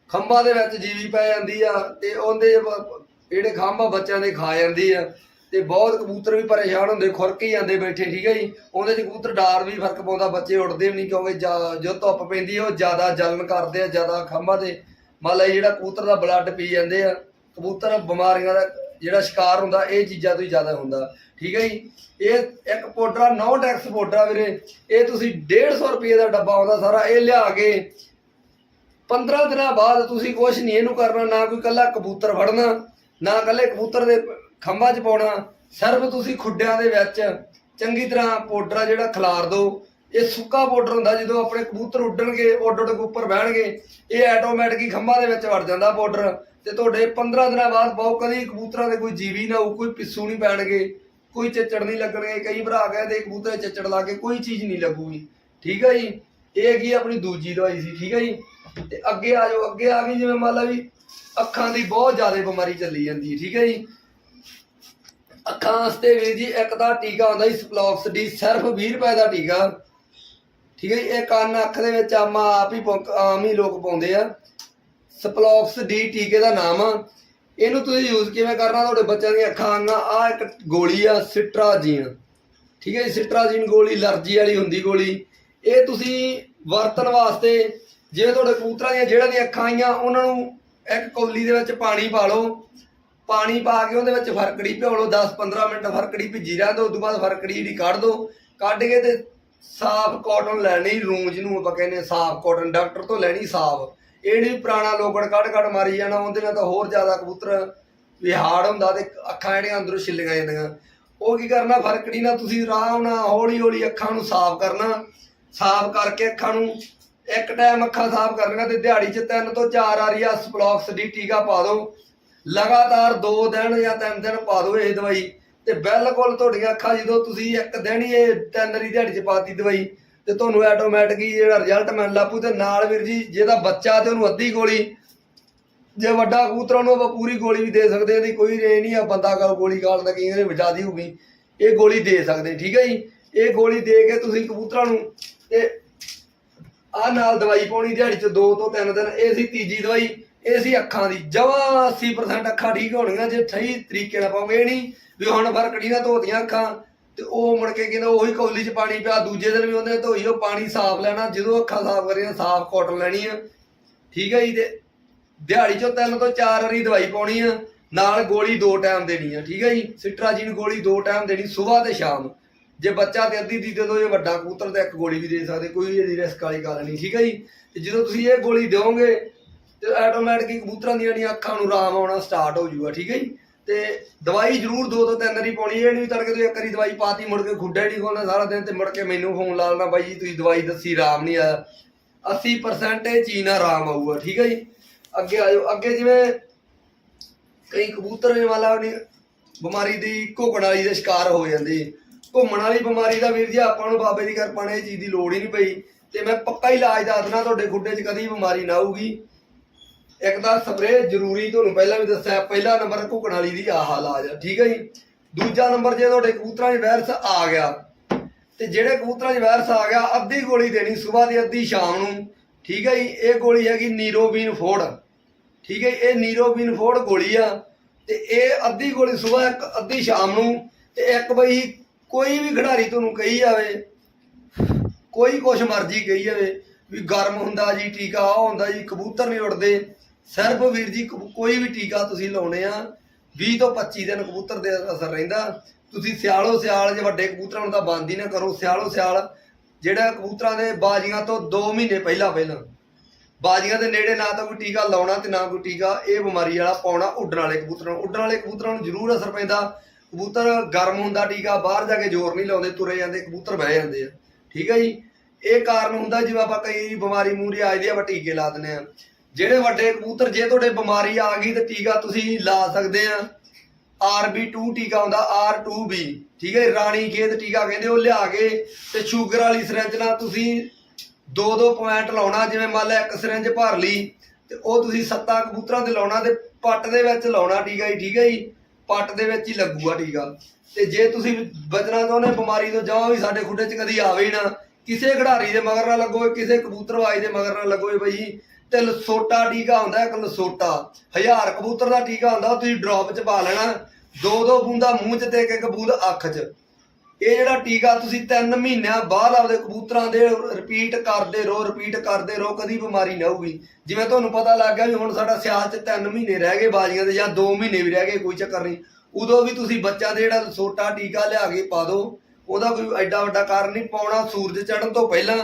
ਖੰਭਾਂ ਦੇ ਵਿੱਚ ਜੀਵੀ ਪੈ ਜਾਂਦੀ ਆ ਤੇ ਉਹਦੇ ਬ- ਜਿਹੜੇ ਖੰਭਾ ਬੱਚਿਆਂ ਦੇ ਖਾ ਜਾਂਦੀ ਆ। ਤੇ ਬਹੁਤ ਕਬੂਤਰ ਵੀ ਪਰੇਸ਼ਾਨ ਹੁੰਦੇ, ਖੁਰਕ ਹੀ ਜਾਂਦੇ ਬੈਠੇ, ਠੀਕ ਹੈ ਜੀ? ਉਹਦੇ ਚ ਕਬੂਤਰ ਡਾਰ ਵੀ ਫ਼ਰਕ ਪਾਉਂਦਾ, ਬੱਚੇ ਉੱਡਦੇ ਵੀ ਨਹੀਂ ਕਿਉਂਕਿ ਜੋ ਧੁੱਪ ਪੈਂਦੀ ਉਹ ਜ਼ਿਆਦਾ ਜਲਨ ਕਰਦੇ ਆ, ਜ਼ਿਆਦਾ ਖੰਭਾ ਤੇ। ਮੰਨ ਲਾ ਜਿਹੜਾ ਕਬੂਤਰ ਦਾ ਬਲੱਡ ਪੀ ਜਾਂਦੇ ਆ, ਕਬੂਤਰ ਬਿਮਾਰੀਆਂ ਦਾ ਜਿਹੜਾ ਸ਼ਿਕਾਰ ਹੁੰਦਾ, ਇਹ ਚੀਜ਼ਾਂ ਤੋਂ ਹੀ ਜ਼ਿਆਦਾ ਹੁੰਦਾ। ਠੀਕ ਹੈ ਜੀ? ਇਹ ਇੱਕ ਪਾਊਡਰ ਨੋ ਟੈਕਸ ਪਾਊਡਰ ਆ ਵੀਰੇ, ਇਹ ਤੁਸੀਂ 150 ਰੁਪਏ ਦਾ ਡੱਬਾ ਆਉਂਦਾ ਸਾਰਾ, ਇਹ ਲਿਆ ਕੇ 15 ਦਿਨਾਂ ਬਾਅਦ ਤੁਸੀਂ ਕੁਝ ਨਹੀਂ ਇਹਨੂੰ ਕਰਨਾ, ਨਾ ਕੋਈ ਕੱਲਾ ਕਬੂਤਰ ਫੜਨਾ, ਨਾ ਕੱਲੇ ਕਬੂਤਰ ਦੇ ਖੰਭਾਂ 'ਚ ਪਾਉਣਾ, ਸਿਰਫ ਤੁਸੀਂ ਖੁੱਡਿਆਂ ਦੇ ਵਿੱਚ ਚੰਗੀ ਤਰ੍ਹਾਂ ਪਾਊਡਰ ਆ ਜਿਹੜਾ ਖਿਲਾਰ ਦਿਓ। ਇਹ ਸੁੱਕਾ ਪਾਊਡਰ ਹੁੰਦਾ, ਜਦੋਂ ਆਪਣੇ ਕਬੂਤਰ ਉੱਡਣਗੇ ਉੱਡ ਉੱਡ ਕੇ ਉੱਪਰ ਬਹਿਣਗੇ, ਇਹ ਆਟੋਮੈਟਿਕ ਹੀ ਖੰਭਾਂ ਦੇ ਵਿੱਚ ਵੜ ਜਾਂਦਾ ਪਾਊਡਰ ਤੇ ਤੁਹਾਡੇ 15 ਦਿਨਾਂ ਬਾਅਦ ਬਹੁਤ ਕਦੀ ਕਬੂਤਰਾਂ ਦੇ ਕੋਈ ਜੀਵੀ ਨਾ ਹੋਊ, ਕੋਈ ਪਿੱਸੂ ਨਹੀਂ ਪੈਣਗੇ, ਕੋਈ ਚੱਚੜ ਨਹੀਂ ਲੱਗਣਗੇ, ਕਈ ਭਰਾ ਕਹਿੰਦੇ ਕਬੂਤਰ ਦੇ ਚੱਚੜ ਲਾ ਕੇ ਕੋਈ ਚੀਜ਼ ਨਹੀਂ ਲੱਗੂਗੀ। ਠੀਕ ਹੈ ਜੀ? ਇਹ ਹੈਗੀ ਆਪਣੀ ਦੂਜੀ ਦਵਾਈ ਸੀ, ਠੀਕ ਹੈ ਜੀ? ਤੇ ਅੱਗੇ ਆ ਜਾਓ, ਅੱਗੇ ਆ ਗਈ ਜਿਵੇਂ ਮੰਨ ਲਾ ਵੀ ਅੱਖਾਂ ਦੀ ਬਹੁਤ ਜ਼ਿਆਦਾ ਬਿਮਾਰੀ ਚੱਲੀ ਜਾਂਦੀ ਹੈ, ਠੀਕ ਹੈ ਜੀ? ਅੱਖਾਂ ਵਾਸਤੇ ਵੀਰ ਜੀ, ਇੱਕ ਤਾਂ ਟੀਕਾ ਹੁੰਦਾ ਜੀ ਸਪਲੌਕਸ ਡੀ ਸਿਰਫ 20 ਰੁਪਏ ਦਾ ਟੀਕਾ। ਠੀਕ ਹੈ ਜੀ? ਇਹ ਕੰਨ ਅੱਖ ਦੇ ਵਿੱਚ ਆਮਾ ਆਪ ਹੀ ਆਮ ਹੀ ਲੋਕ ਪਾਉਂਦੇ ਆ। ਸਪਲੌਕਸ ਡੀ ਟੀਕੇ ਦਾ ਨਾਮ ਆ। ਇਹਨੂੰ ਤੁਸੀਂ ਯੂਜ਼ ਕਿਵੇਂ ਕਰਨਾ? ਤੁਹਾਡੇ ਬੱਚਿਆਂ ਦੀਆਂ ਅੱਖਾਂ ਆਂਗਾ ਆ ਇੱਕ ਗੋਲੀ ਆ, ਸਿਟਰਾਜੀਨ। ਠੀਕ ਹੈ ਜੀ, ਸਿਟਰਾਜੀਨ ਗੋਲੀ, ਅਲਰਜੀ ਵਾਲੀ ਹੁੰਦੀ ਗੋਲੀ। ਇਹ ਤੁਸੀਂ ਵਰਤਣ ਵਾਸਤੇ ਜੇ ਤੁਹਾਡੇ ਕਬੂਤਰਾਂ ਦੀਆਂ ਜਿਹੜਾ ਦੀਆਂ ਅੱਖਾਂ ਆਈਆਂ, ਉਹਨਾਂ ਨੂੰ ਇੱਕ ਕੌਲੀ ਦੇ ਵਿੱਚ ਪਾਣੀ ਪਾ ਲਓ। ਪਾਣੀ ਪਾ ਕੇ ਉਹਦੇ ਵਿੱਚ ਫਰਕੜੀ ਭਿਓ ਲਓ 10-15 ਮਿੰਟ ਫਰਕੜੀ ਭਿੱਜੀ ਰਹਿਣ ਦਿਓ, ਉਸ ਤੋਂ ਬਾਅਦ ਫਰਕੜੀ ਜਿਹੜੀ ਕੱਢ ਦਿਓ। ਕੱਢ ਕੇ ਤੇ ਸਾਫ਼ ਕਾਟਨ ਲੈਣੀ ਰੂਮ ਜਿਹਨੂੰ ਆਪਾਂ ਕਹਿੰਦੇ ਸਾਫ਼ ਕਾਟਨ ਡਾਕਟਰ ਤੋਂ ਲੈਣੀ ਸਾਫ਼। ਇਹ ਨਹੀਂ ਪੁਰਾਣਾ ਲੋਕੜ ਕੱਢ ਕੱਢ ਮਾਰੀ ਜਾਣਾ, ਉਹਦੇ ਨਾਲ ਤਾਂ ਹੋਰ ਜ਼ਿਆਦਾ ਕਬੂਤਰ ਵਿਹਾੜ ਹੁੰਦਾ ਤੇ ਅੱਖਾਂ ਜਿਹੜੀਆਂ ਅੰਦਰੋਂ ਛਿੱਲੀਆਂ ਜਾਂਦੀਆਂ। ਉਹ ਕੀ ਕਰਨਾ ਫਰਕੜੀ ਨਾਲ ਤੁਸੀਂ ਆਰਾਮ ਨਾਲ ਹੌਲੀ ਹੌਲੀ ਅੱਖਾਂ ਨੂੰ ਸਾਫ਼ ਕਰਨਾ, ਸਾਫ਼ ਕਰਕੇ ਅੱਖਾਂ ਨੂੰ ਇੱਕ ਟਾਈਮ ਅੱਖਾਂ ਸਾਫ਼ ਕਰਨੀਆਂ ਤੇ ਦਿਹਾੜੀ 'ਚ ਤਿੰਨ ਤੋਂ ਚਾਰ ਵਾਰੀ ਆ ਸਪਲੌਕਸ ਦੀ ਟੀਕਾ ਪਾ ਦਿਓ। ਲਗਾਤਾਰ 2 ਦਿਨ ਜਾਂ 3 ਦਿਨ ਪਾ ਦਿਓ ਇਹ ਦਵਾਈ ਤੇ ਬਿਲਕੁਲ ਤੁਹਾਡੀਆਂ ਅੱਖਾਂ ਜਦੋਂ ਤੁਸੀਂ ਇੱਕ ਦਿਨ ਹੀ ਇਹ ਤਿੰਨ ਵਾਰੀ ਦਿਹਾੜੀ 'ਚ ਪਾਤੀ ਦਵਾਈ ਤੇ ਤੁਹਾਨੂੰ ਆਟੋਮੈਟਿਕ ਹੀ ਜਿਹੜਾ ਰਿਜ਼ਲਟ ਮਿਲਣ ਲੱਗ ਪਊ ਤੇ ਨਾਲ ਵੀਰ ਜੀ, ਜਿਹਦਾ ਬੱਚਾ ਤੇ ਉਹਨੂੰ ਅੱਧੀ ਗੋਲੀ, ਜੇ ਵੱਡਾ ਕਬੂਤਰ ਉਹਨੂੰ ਆਪਾਂ ਪੂਰੀ ਗੋਲੀ ਵੀ ਦੇ ਸਕਦੇ ਇਹਦੀ ਕੋਈ ਰੇ ਨਹੀਂ ਆ ਬੰਦਾ ਕਾ ਗੋਲੀ ਖਾਣ ਦਾ ਕਈ ਵਾਰੀ ਜ਼ਿਆਦੀ ਇਹ ਗੋਲੀ ਦੇ ਸਕਦੇ, ਠੀਕ ਹੈ ਜੀ? ਇਹ ਗੋਲੀ ਦੇ ਕੇ ਤੁਸੀਂ ਕਬੂਤਰਾਂ ਨੂੰ ਤੇ ਆ ਨਾਲ ਦਵਾਈ ਪਾਉਣੀ, ਦਿਹਾੜੀ ਚ 2 ਤੋਂ 3 ਦਿਨ, ਇਹ ਸੀ ਤੀਜੀ ਦਵਾਈ, ਇਹ ਸੀ ਅੱਖਾਂ ਦੀ। ਜਵਾ 80% ਅੱਖਾਂ ਠੀਕ ਹੋਣਗੀਆਂ, ਜੇ ਸਹੀ ਤਰੀਕੇ ਨਾਲ ਪਾਉਂਗੇ, ਇਹ ਨਹੀਂ ਵੀ ਹੁਣ ਫਰਕੜੀ ਨਾਲ ਧੋਤੀਆਂ ਅੱਖਾਂ। ਤੇ ਉਹ ਮੁੜ ਕੇ ਕਹਿੰਦਾ ਉਹੀ ਕੌਲੀ ਚ ਪਾਣੀ ਪਿਆ, ਦੂਜੇ ਦਿਨ ਵੀ ਉਹਨੇ ਧੋਈ, ਉਹ ਪਾਣੀ ਸਾਫ਼ ਲੈਣਾ, ਜਦੋਂ ਅੱਖਾਂ ਸਾਫ਼ ਕਰੀਆਂ, ਸਾਫ਼ ਕਾਟਨ ਲੈਣੀ ਆ। ਠੀਕ ਹੈ ਜੀ, ਤੇ ਦਿਹਾੜੀ ਚੋਂ ਤਿੰਨ ਤੋਂ ਚਾਰ ਵਾਰੀ ਦਵਾਈ ਪਾਉਣੀ ਆ, ਨਾਲ ਗੋਲੀ ਦੋ ਟਾਈਮ ਦੇਣੀ ਆ, ਠੀਕ ਹੈ ਜੀ? ਸਿਟਰਾਜੀਨ ਗੋਲੀ ਦੋ ਟਾਈਮ ਦੇਣੀ, ਸਵੇਰ ਤੇ ਸ਼ਾਮ। ਜੇ ਬੱਚਾ ਤੇ ਅੱਧੀ ਦੀ ਦੇ ਦੋ ਜੇ ਵੱਡਾ ਕਬੂਤਰ, ਤੇ ਇੱਕ ਗੋਲੀ ਵੀ ਦੇ ਸਕਦੇ, ਕੋਈ ਇਹਦੀ ਰਿਸਕ ਵਾਲੀ ਗੱਲ ਨਹੀਂ, ਠੀਕ ਹੈ ਜੀ? ਤੇ ਜਦੋਂ ਤੁਸੀਂ ਇਹ ਗੋਲੀ ਦਿਓਗੇ, ਤੇ ਆਟੋਮੈਟਿਕ ਹੀ ਕਬੂਤਰਾਂ ਦੀਆਂ ਜਿਹੜੀਆਂ ਅੱਖਾਂ ਨੂੰ ਆਰਾਮ ਆਉਣਾ ਸਟਾਰਟ ਹੋ ਜਾਊਗਾ, ਠੀਕ ਹੈ ਜੀ? ਤੇ ਦਵਾਈ ਜ਼ਰੂਰ ਦੋ ਤੋਂ ਤਿੰਨ ਵਾਰੀ ਪਾਉਣੀ, ਇਹ ਨਹੀਂ ਤੜਕੇ ਤੁਸੀਂ ਇੱਕ ਵਾਰੀ ਦਵਾਈ ਪਾਤੀ, ਮੁੜ ਕੇ ਖੁੱਡਾ ਨਹੀਂ ਖੋਲਣਾ ਸਾਰਾ ਦਿਨ ਤੇ ਮੁੜ ਕੇ ਮੈਨੂੰ ਫੋਨ ਲਾ ਲੈਣਾ, ਬਾਈ ਜੀ ਤੁਸੀਂ ਦਵਾਈ ਦੱਸੀ, ਆਰਾਮ ਨਹੀਂ ਆਇਆ। 80% ਇਹ ਚੀਜ਼ ਆਰਾਮ ਆਊਗਾ, ਠੀਕ ਹੈ ਜੀ? ਅੱਗੇ ਆਜੋ ਅੱਗੇ ਜਿਵੇਂ ਕਈ ਕਬੂਤਰ ਵਾਲਾ ਆਪਣੀ ਬਿਮਾਰੀ ਦੀ ਘੁਕਣ ਵਾਲੀ ਦਾ ਸ਼ਿਕਾਰ ਹੋ ਜਾਂਦੇ ਘੁੰਮਣ ਵਾਲੀ ਬਿਮਾਰੀ ਦਾ ਵੀਰ ਜੀ ਆਪਾਂ ਨੂੰ ਬਾਬੇ ਦੀ ਕਿਰਪਾ ਨਾਲ ਇਹ ਚੀਜ਼ ਦੀ ਲੋੜ ਹੀ ਨਹੀਂ ਪਈ। ਤੇ ਮੈਂ ਪੱਕਾ ਹੀ ਇਲਾਜ ਦੱਸਣਾ ਤੁਹਾਡੇ ਖੁੱਡੇ 'ਚ ਕਦੀ ਬਿਮਾਰੀ ਨਾ ਆਊਗੀ। ਇੱਕ ਤਾਂ ਸਪਰੇਅ ਜ਼ਰੂਰੀ, ਤੁਹਾਨੂੰ ਪਹਿਲਾਂ ਵੀ ਦੱਸਿਆ, ਪਹਿਲਾ ਨੰਬਰ ਘੁੰਮਣ ਵਾਲੀ ਦੀ ਆਹ ਇਲਾਜ ਠੀਕ ਹੈ ਜੀ? ਦੂਜਾ ਨੰਬਰ ਜੇ ਤੁਹਾਡੇ ਕਬੂਤਰਾਂ 'ਚ ਵਾਇਰਸ ਆ ਗਿਆ, ਤੇ ਜਿਹੜੇ ਕਬੂਤਰਾਂ 'ਚ ਵਾਇਰਸ ਆ ਗਿਆ, ਅੱਧੀ ਗੋਲੀ ਦੇਣੀ ਸਵੇਰ ਦੀ, ਅੱਧੀ ਸ਼ਾਮ ਨੂੰ, ਠੀਕ ਹੈ ਜੀ? ਇਹ ਗੋਲੀ ਹੈਗੀ ਨੀਰੋਬੀਨ ਫੋੜ, ਠੀਕ ਹੈ ਇਹ ਨੀਰੋਬੀਨ ਫੋੜ ਗੋਲੀ ਆ, ਤੇ ਇਹ ਅੱਧੀ ਗੋਲੀ ਸਵੇਰ, ਇੱਕ ਅੱਧੀ ਸ਼ਾਮ ਨੂੰ, ਤੇ ਇੱਕ ਬਈ ਕੋਈ ਵੀ ਖਿਡਾਰੀ ਤੁਹਾਨੂੰ ਕਹੀ ਜਾਵੇ, ਕੋਈ ਕੁਛ ਮਰਜ਼ੀ ਕਹੀ ਜਾਵੇ, ਵੀ ਗਰਮ ਹੁੰਦਾ ਜੀ, ਟੀਕਾ ਉਹ ਹੁੰਦਾ ਜੀ, ਕਬੂਤਰ ਨਹੀਂ ਉੜਦੇ ਸਿਰਫ ਵੀਰ ਜੀ, ਕਬੂ- ਕੋਈ ਵੀ ਟੀਕਾ ਤੁਸੀਂ ਲਾਉਣੇ ਆ 20 ਤੋਂ 25 ਦਿਨ ਕਬੂਤਰ ਦੇ ਅਸਰ ਰਹਿੰਦਾ। ਤੁਸੀਂ ਸਿਆਲੋ ਸਿਆਲ ਜੇ ਵੱਡੇ ਕਬੂਤਰਾਂ ਨੂੰ ਤਾਂ ਬੰਦ ਹੀ ਨਾ ਕਰੋ। ਸਿਆਲੋ ਸਿਆਲ ਜਿਹੜਾ ਕਬੂਤਰਾਂ ਦੇ ਬਾਜੀਆਂ ਤੋਂ 2 ਮਹੀਨੇ ਪਹਿਲਾਂ ਪਹਿਲਾਂ। ਬਾਜੀਆਂ ਦੇ ਨੇੜੇ ਨਾ ਤਾਂ ਕੋਈ ਟੀਕਾ ਲਾਉਣਾ ਤੇ ਨਾ ਕੋਈ ਟੀਕਾ ਇਹ ਬਿਮਾਰੀ ਵਾਲਾ ਪਾਉਣਾ ਉੱਡਣ ਵਾਲੇ ਕਬੂਤਰਾਂ ਨੂੰ। ਉੱਡਣ ਵਾਲੇ ਕਬੂਤਰਾਂ ਨੂੰ ਜ਼ਰੂਰ ਅਸਰ ਪੈਂਦਾ। ਕਬੂਤਰ ਗਰਮ ਹੁੰਦਾ ਟੀਕਾ, ਬਾਹਰ ਜਾ ਕੇ ਜ਼ੋਰ ਨਹੀਂ ਲਾਉਂਦੇ, ਤੁਰੇ ਜਾਂਦੇ, ਕਬੂਤਰ ਬਹਿ ਜਾਂਦੇ ਆ। ਠੀਕ ਹੈ ਜੀ? ਇਹ ਕਾਰਨ ਹੁੰਦਾ ਜਿਵੇਂ ਆਪਾਂ ਕਈ ਬਿਮਾਰੀ ਮੂਰੀ ਆ ਜਾਂਦੀ ਆ, ਆਪਾਂ ਟੀਕੇ ਲਾ ਦਿੰਦੇ ਆ। ਜਿਹੜੇ ਵੱਡੇ ਕਬੂਤਰ, ਜੇ ਤੁਹਾਡੇ ਬਿਮਾਰੀ ਆ ਗਈ ਤੇ ਟੀਕਾ ਤੁਸੀਂ ਲਾ ਸਕਦੇ ਆ। RB2 ਟੀਕਾ ਹੁੰਦਾ R2B ਠੀਕ ਹੈ, ਰਾਣੀ ਖੇਤ ਟੀਕਾ ਕਹਿੰਦੇ, ਉਹ ਲਿਆ ਕੇ ਤੇ ਸ਼ੂਗਰ ਵਾਲੀ ਸਿਰੰਜ ਨਾਲ ਤੁਸੀਂ ਦੋ ਦੋ ਪੁਆਇੰਟ ਲਾਉਣਾ, ਜਿਵੇਂ ਮੰਨ ਲਾ ਇੱਕ ਸਿਰੰਜ ਭਰ ਲਈ ਤੇ ਉਹ ਤੁਸੀਂ ਸੱਤਾਂ ਕਬੂਤਰਾਂ ਤੇ ਲਾਉਣਾ ਤੇ ਪੱਟ ਦੇ ਵਿੱਚ ਲਾਉਣਾ ਟੀਕਾ ਜੀ ਠੀਕ ਹੈ ਜੀ। ਪੱਟ ਦੇ ਵਿੱਚ ਹੀ ਲੱਗੂਗਾ ਟੀਕਾ। ਤੇ ਜੇ ਤੁਸੀਂ ਬਚਣਾ ਚਾਹੁੰਦੇ, ਬਿਮਾਰੀ ਤੋਂ ਜਾਓ ਵੀ ਸਾਡੇ ਖੁੱਡੇ 'ਚ ਕਦੀ ਆਵੇ ਹੀ ਨਾ। ਕਿਸੇ ਖਿਡਾਰੀ ਦੇ ਮਗਰ ਨਾ ਲੱਗੋਗੇ ਕਿਸੇ ਕਬੂਤਰਬਾਜ਼ ਦੇ ਮਗਰ ਨਾ ਲੱਗੋਗੇ ਬਈ ਤੇ ਲਸੋਟਾ ਟੀਕਾ ਹੁੰਦਾ, ਇੱਕ ਲਸੋਟਾ। ਹਜ਼ਾਰ ਕਬੂਤਰ ਦਾ ਟੀਕਾ ਹੁੰਦਾ, ਤੁਸੀਂ ਡ੍ਰੌਪ 'ਚ ਪਾ ਲੈਣਾ। ਦੋ ਦੋ ਬੂੰਦਾ ਮੂੰਹ 'ਚ ਤੇ ਇੱਕ ਇੱਕ ਬੂੰਦ ਅੱਖ 'ਚ। ਇਹ ਜਿਹੜਾ ਟੀਕਾ ਤੁਸੀਂ 3 ਮਹੀਨਿਆਂ ਬਾਅਦ ਆਪਦੇ ਕਬੂਤਰਾਂ ਦੇ ਰਿਪੀਟ ਕਰਦੇ ਰਹੋ ਰਿਪੀਟ ਕਰਦੇ ਰਹੋ, ਕਦੀ ਬਿਮਾਰੀ ਨਾ ਹੋਊਗੀ। ਜਿਵੇਂ ਤੁਹਾਨੂੰ ਪਤਾ ਲੱਗ ਗਿਆ ਵੀ ਹੁਣ ਸਾਡਾ ਸਿਆਲ 'ਚ 3 ਮਹੀਨੇ ਰਹਿ ਗਏ ਬਾਜੀਆਂ ਦੇ ਜਾਂ 2 ਮਹੀਨੇ ਵੀ ਰਹਿ ਗਏ, ਕੋਈ ਚੱਕਰ ਨਹੀਂ। ਉਦੋਂ ਵੀ ਤੁਸੀਂ ਬੱਚਾ ਦੇ ਜਿਹੜਾ ਸੋਟਾ ਟੀਕਾ ਲਿਆ ਕੇ ਪਾ ਦਿਓ ਉਹਦਾ ਕੋਈ ਐਡਾ ਵੱਡਾ ਕਾਰਨ ਨਹੀਂ, ਪਾਉਣਾ ਸੂਰਜ ਚੜ੍ਹਨ ਤੋਂ ਪਹਿਲਾਂ।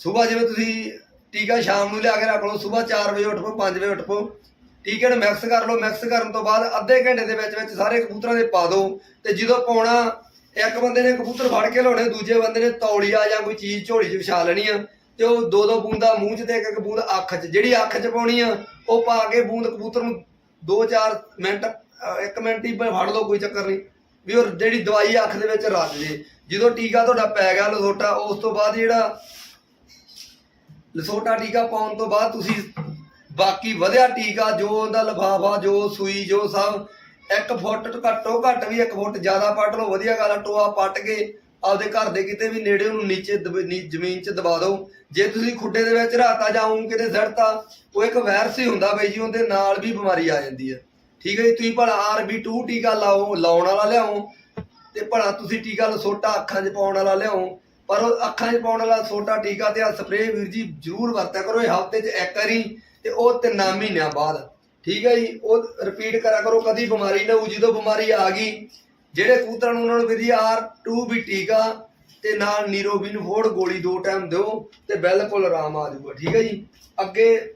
ਸਵੇਰ ਜਿਵੇਂ ਤੁਸੀਂ ਟੀਕਾ ਸ਼ਾਮ ਨੂੰ ਲਿਆ ਕੇ ਰੱਖ ਲਓ, ਸਵੇਰ 4 ਵਜੇ ਉੱਠ ਪਓ 5 ਵਜੇ ਉੱਠ ਪਓ। ਟੀਕੇ ਨੂੰ ਮਿਕਸ ਕਰ ਲਓ ਮਿਕਸ ਕਰਨ ਤੋਂ ਬਾਅਦ ਅੱਧੇ ਘੰਟੇ ਦੇ ਵਿੱਚ ਵਿੱਚ ਸਾਰੇ ਕਬੂਤਰਾਂ ਦੇ ਪਾ ਦਿਓ। ਤੇ ਜਦੋਂ ਪਾਉਣਾ, ਇੱਕ ਬੰਦੇ ਨੇ ਕਬੂਤਰ ਫੜ ਕੇ ਲਾਉਣੇ, ਦੂਜੇ ਬੰਦੇ ਨੇ ਤੌਲੀਆ ਜਾਂ ਕੋਈ ਚੀਜ਼ ਝੋਲੀ 'ਚ ਵਿਛਾ ਲੈਣੀ ਆ, ਤੇ ਉਹ ਦੋ ਦੋ ਬੂੰਦਾਂ ਮੂੰਹ 'ਚ ਤੇ ਇੱਕ ਇੱਕ ਬੂੰਦ ਅੱਖ 'ਚ। ਜਿਹੜੀ ਅੱਖ 'ਚ ਪਾਉਣੀ ਆ, ਉਹ ਪਾ ਕੇ ਬੂੰਦ ਕਬੂਤਰ ਨੂੰ 2-4 ਮਿੰਟ, ਅਹ ਇੱਕ ਮਿੰਟ ਹੀ ਫੜ ਲਓ, ਕੋਈ ਚੱਕਰ ਨਹੀਂ। ਵੀ ਉਹ ਜਿਹੜੀ ਦਵਾਈ ਅੱਖ ਦੇ ਵਿੱਚ ਰੱਜ ਜੇ। ਜਦੋਂ ਟੀਕਾ ਤੁਹਾਡਾ ਪੈ ਗਿਆ, ਲਸੋਟਾ, ਉਸ ਤੋਂ ਬਾਅਦ ਜਿਹੜਾ ਲਸੋਟਾ ਟੀਕਾ ਪਾਉਣ ਤੋਂ ਬਾਅਦ ਤੁਸੀਂ ਬਾਕੀ ਵਧਿਆ ਟੀਕਾ, ਜੋ ਉਹਦਾ ਲਫਾਫਾ, ਜੋ ਸੂਈ, ਜੋ ਸਭ, ਇੱਕ ਫੁੱਟ ਘੱਟੋ ਘੱਟ ਵੀ ਇੱਕ ਫੁੱਟ ਜ਼ਿਆਦਾ ਪੱਟ ਲਓ, ਵਧੀਆ ਗੱਲ ਆ, ਟੋਆ ਪੱਟ ਕੇ ਆਪਦੇ ਘਰ ਦੇ ਕਿਤੇ ਵੀ ਨੇੜੇ ਉਹਨੂੰ ਨੀਚੇ ਜ਼ਮੀਨ 'ਚ ਦਬਾ ਦਿਓ। ਜੇ ਤੁਸੀਂ ਖੁੱਡੇ ਦੇ ਵਿੱਚ ਰਾਤਾ ਜਾਉਂ ਕਿਤੇ ਸੜਤਾ, ਉਹ ਇੱਕ ਵਾਇਰਸ ਹੀ ਹੁੰਦਾ ਬਈ ਜੀ, ਉਹਦੇ ਨਾਲ ਵੀ ਬਿਮਾਰੀ ਆ ਜਾਂਦੀ ਹੈ ਠੀਕ ਹੈ ਜੀ, ਤੁਸੀਂ ਭਲਾ RB2 ਟੀਕਾ ਲਾਓ, ਲਾਉਣ ਵਾਲਾ ਲਿਆਓ, ਤੇ ਭਲਾ ਤੁਸੀਂ ਟੀਕਾ ਲਸੋਟਾ ਅੱਖਾਂ 'ਚ ਪਾਉਣ ਵਾਲਾ ਲਿਆਓ ਪਰ ਉਹ ਅੱਖਾਂ 'ਚ ਪਾਉਣ ਵਾਲਾ ਸੋਟਾ ਟੀਕਾ ਤੇ ਆ ਸਪਰੇਅ ਵੀਰ ਜੀ ਜ਼ਰੂਰ ਵਰਤਿਆ ਕਰੋ, ਇਹ ਹਫ਼ਤੇ 'ਚ ਇੱਕ ਵਾਰੀ ਤੇ ਉਹ ਤਿੰਨਾਂ ਮਹੀਨਿਆਂ ਬਾਅਦ। ਠੀਕ ਹੈ ਜੀ? ਉਹ ਰਿਪੀਟ ਕਰਿਆ ਕਰੋ, ਕਦੀ ਬਿਮਾਰੀ ਨਾ ਹੋਊ, ਜਦੋਂ ਬਿਮਾਰੀ ਆ ਗਈ, ਜਿਹੜੇ ਕਬੂਤਰਾਂ ਨੂੰ ਉਹਨਾਂ ਨੂੰ ਵੀਰ ਜੀ R2 ਵੀ ਟੀਕਾ ਤੇ ਨਾਲ ਨੀਰੋਬਿਨ ਫੋੜ ਗੋਲੀ ਦੋ ਟਾਈਮ ਦਿਓ ਤੇ ਬਿਲਕੁਲ ਆਰਾਮ ਆ ਜਾਊਗਾ। ਠੀਕ ਹੈ ਜੀ? ਅੱਗੇ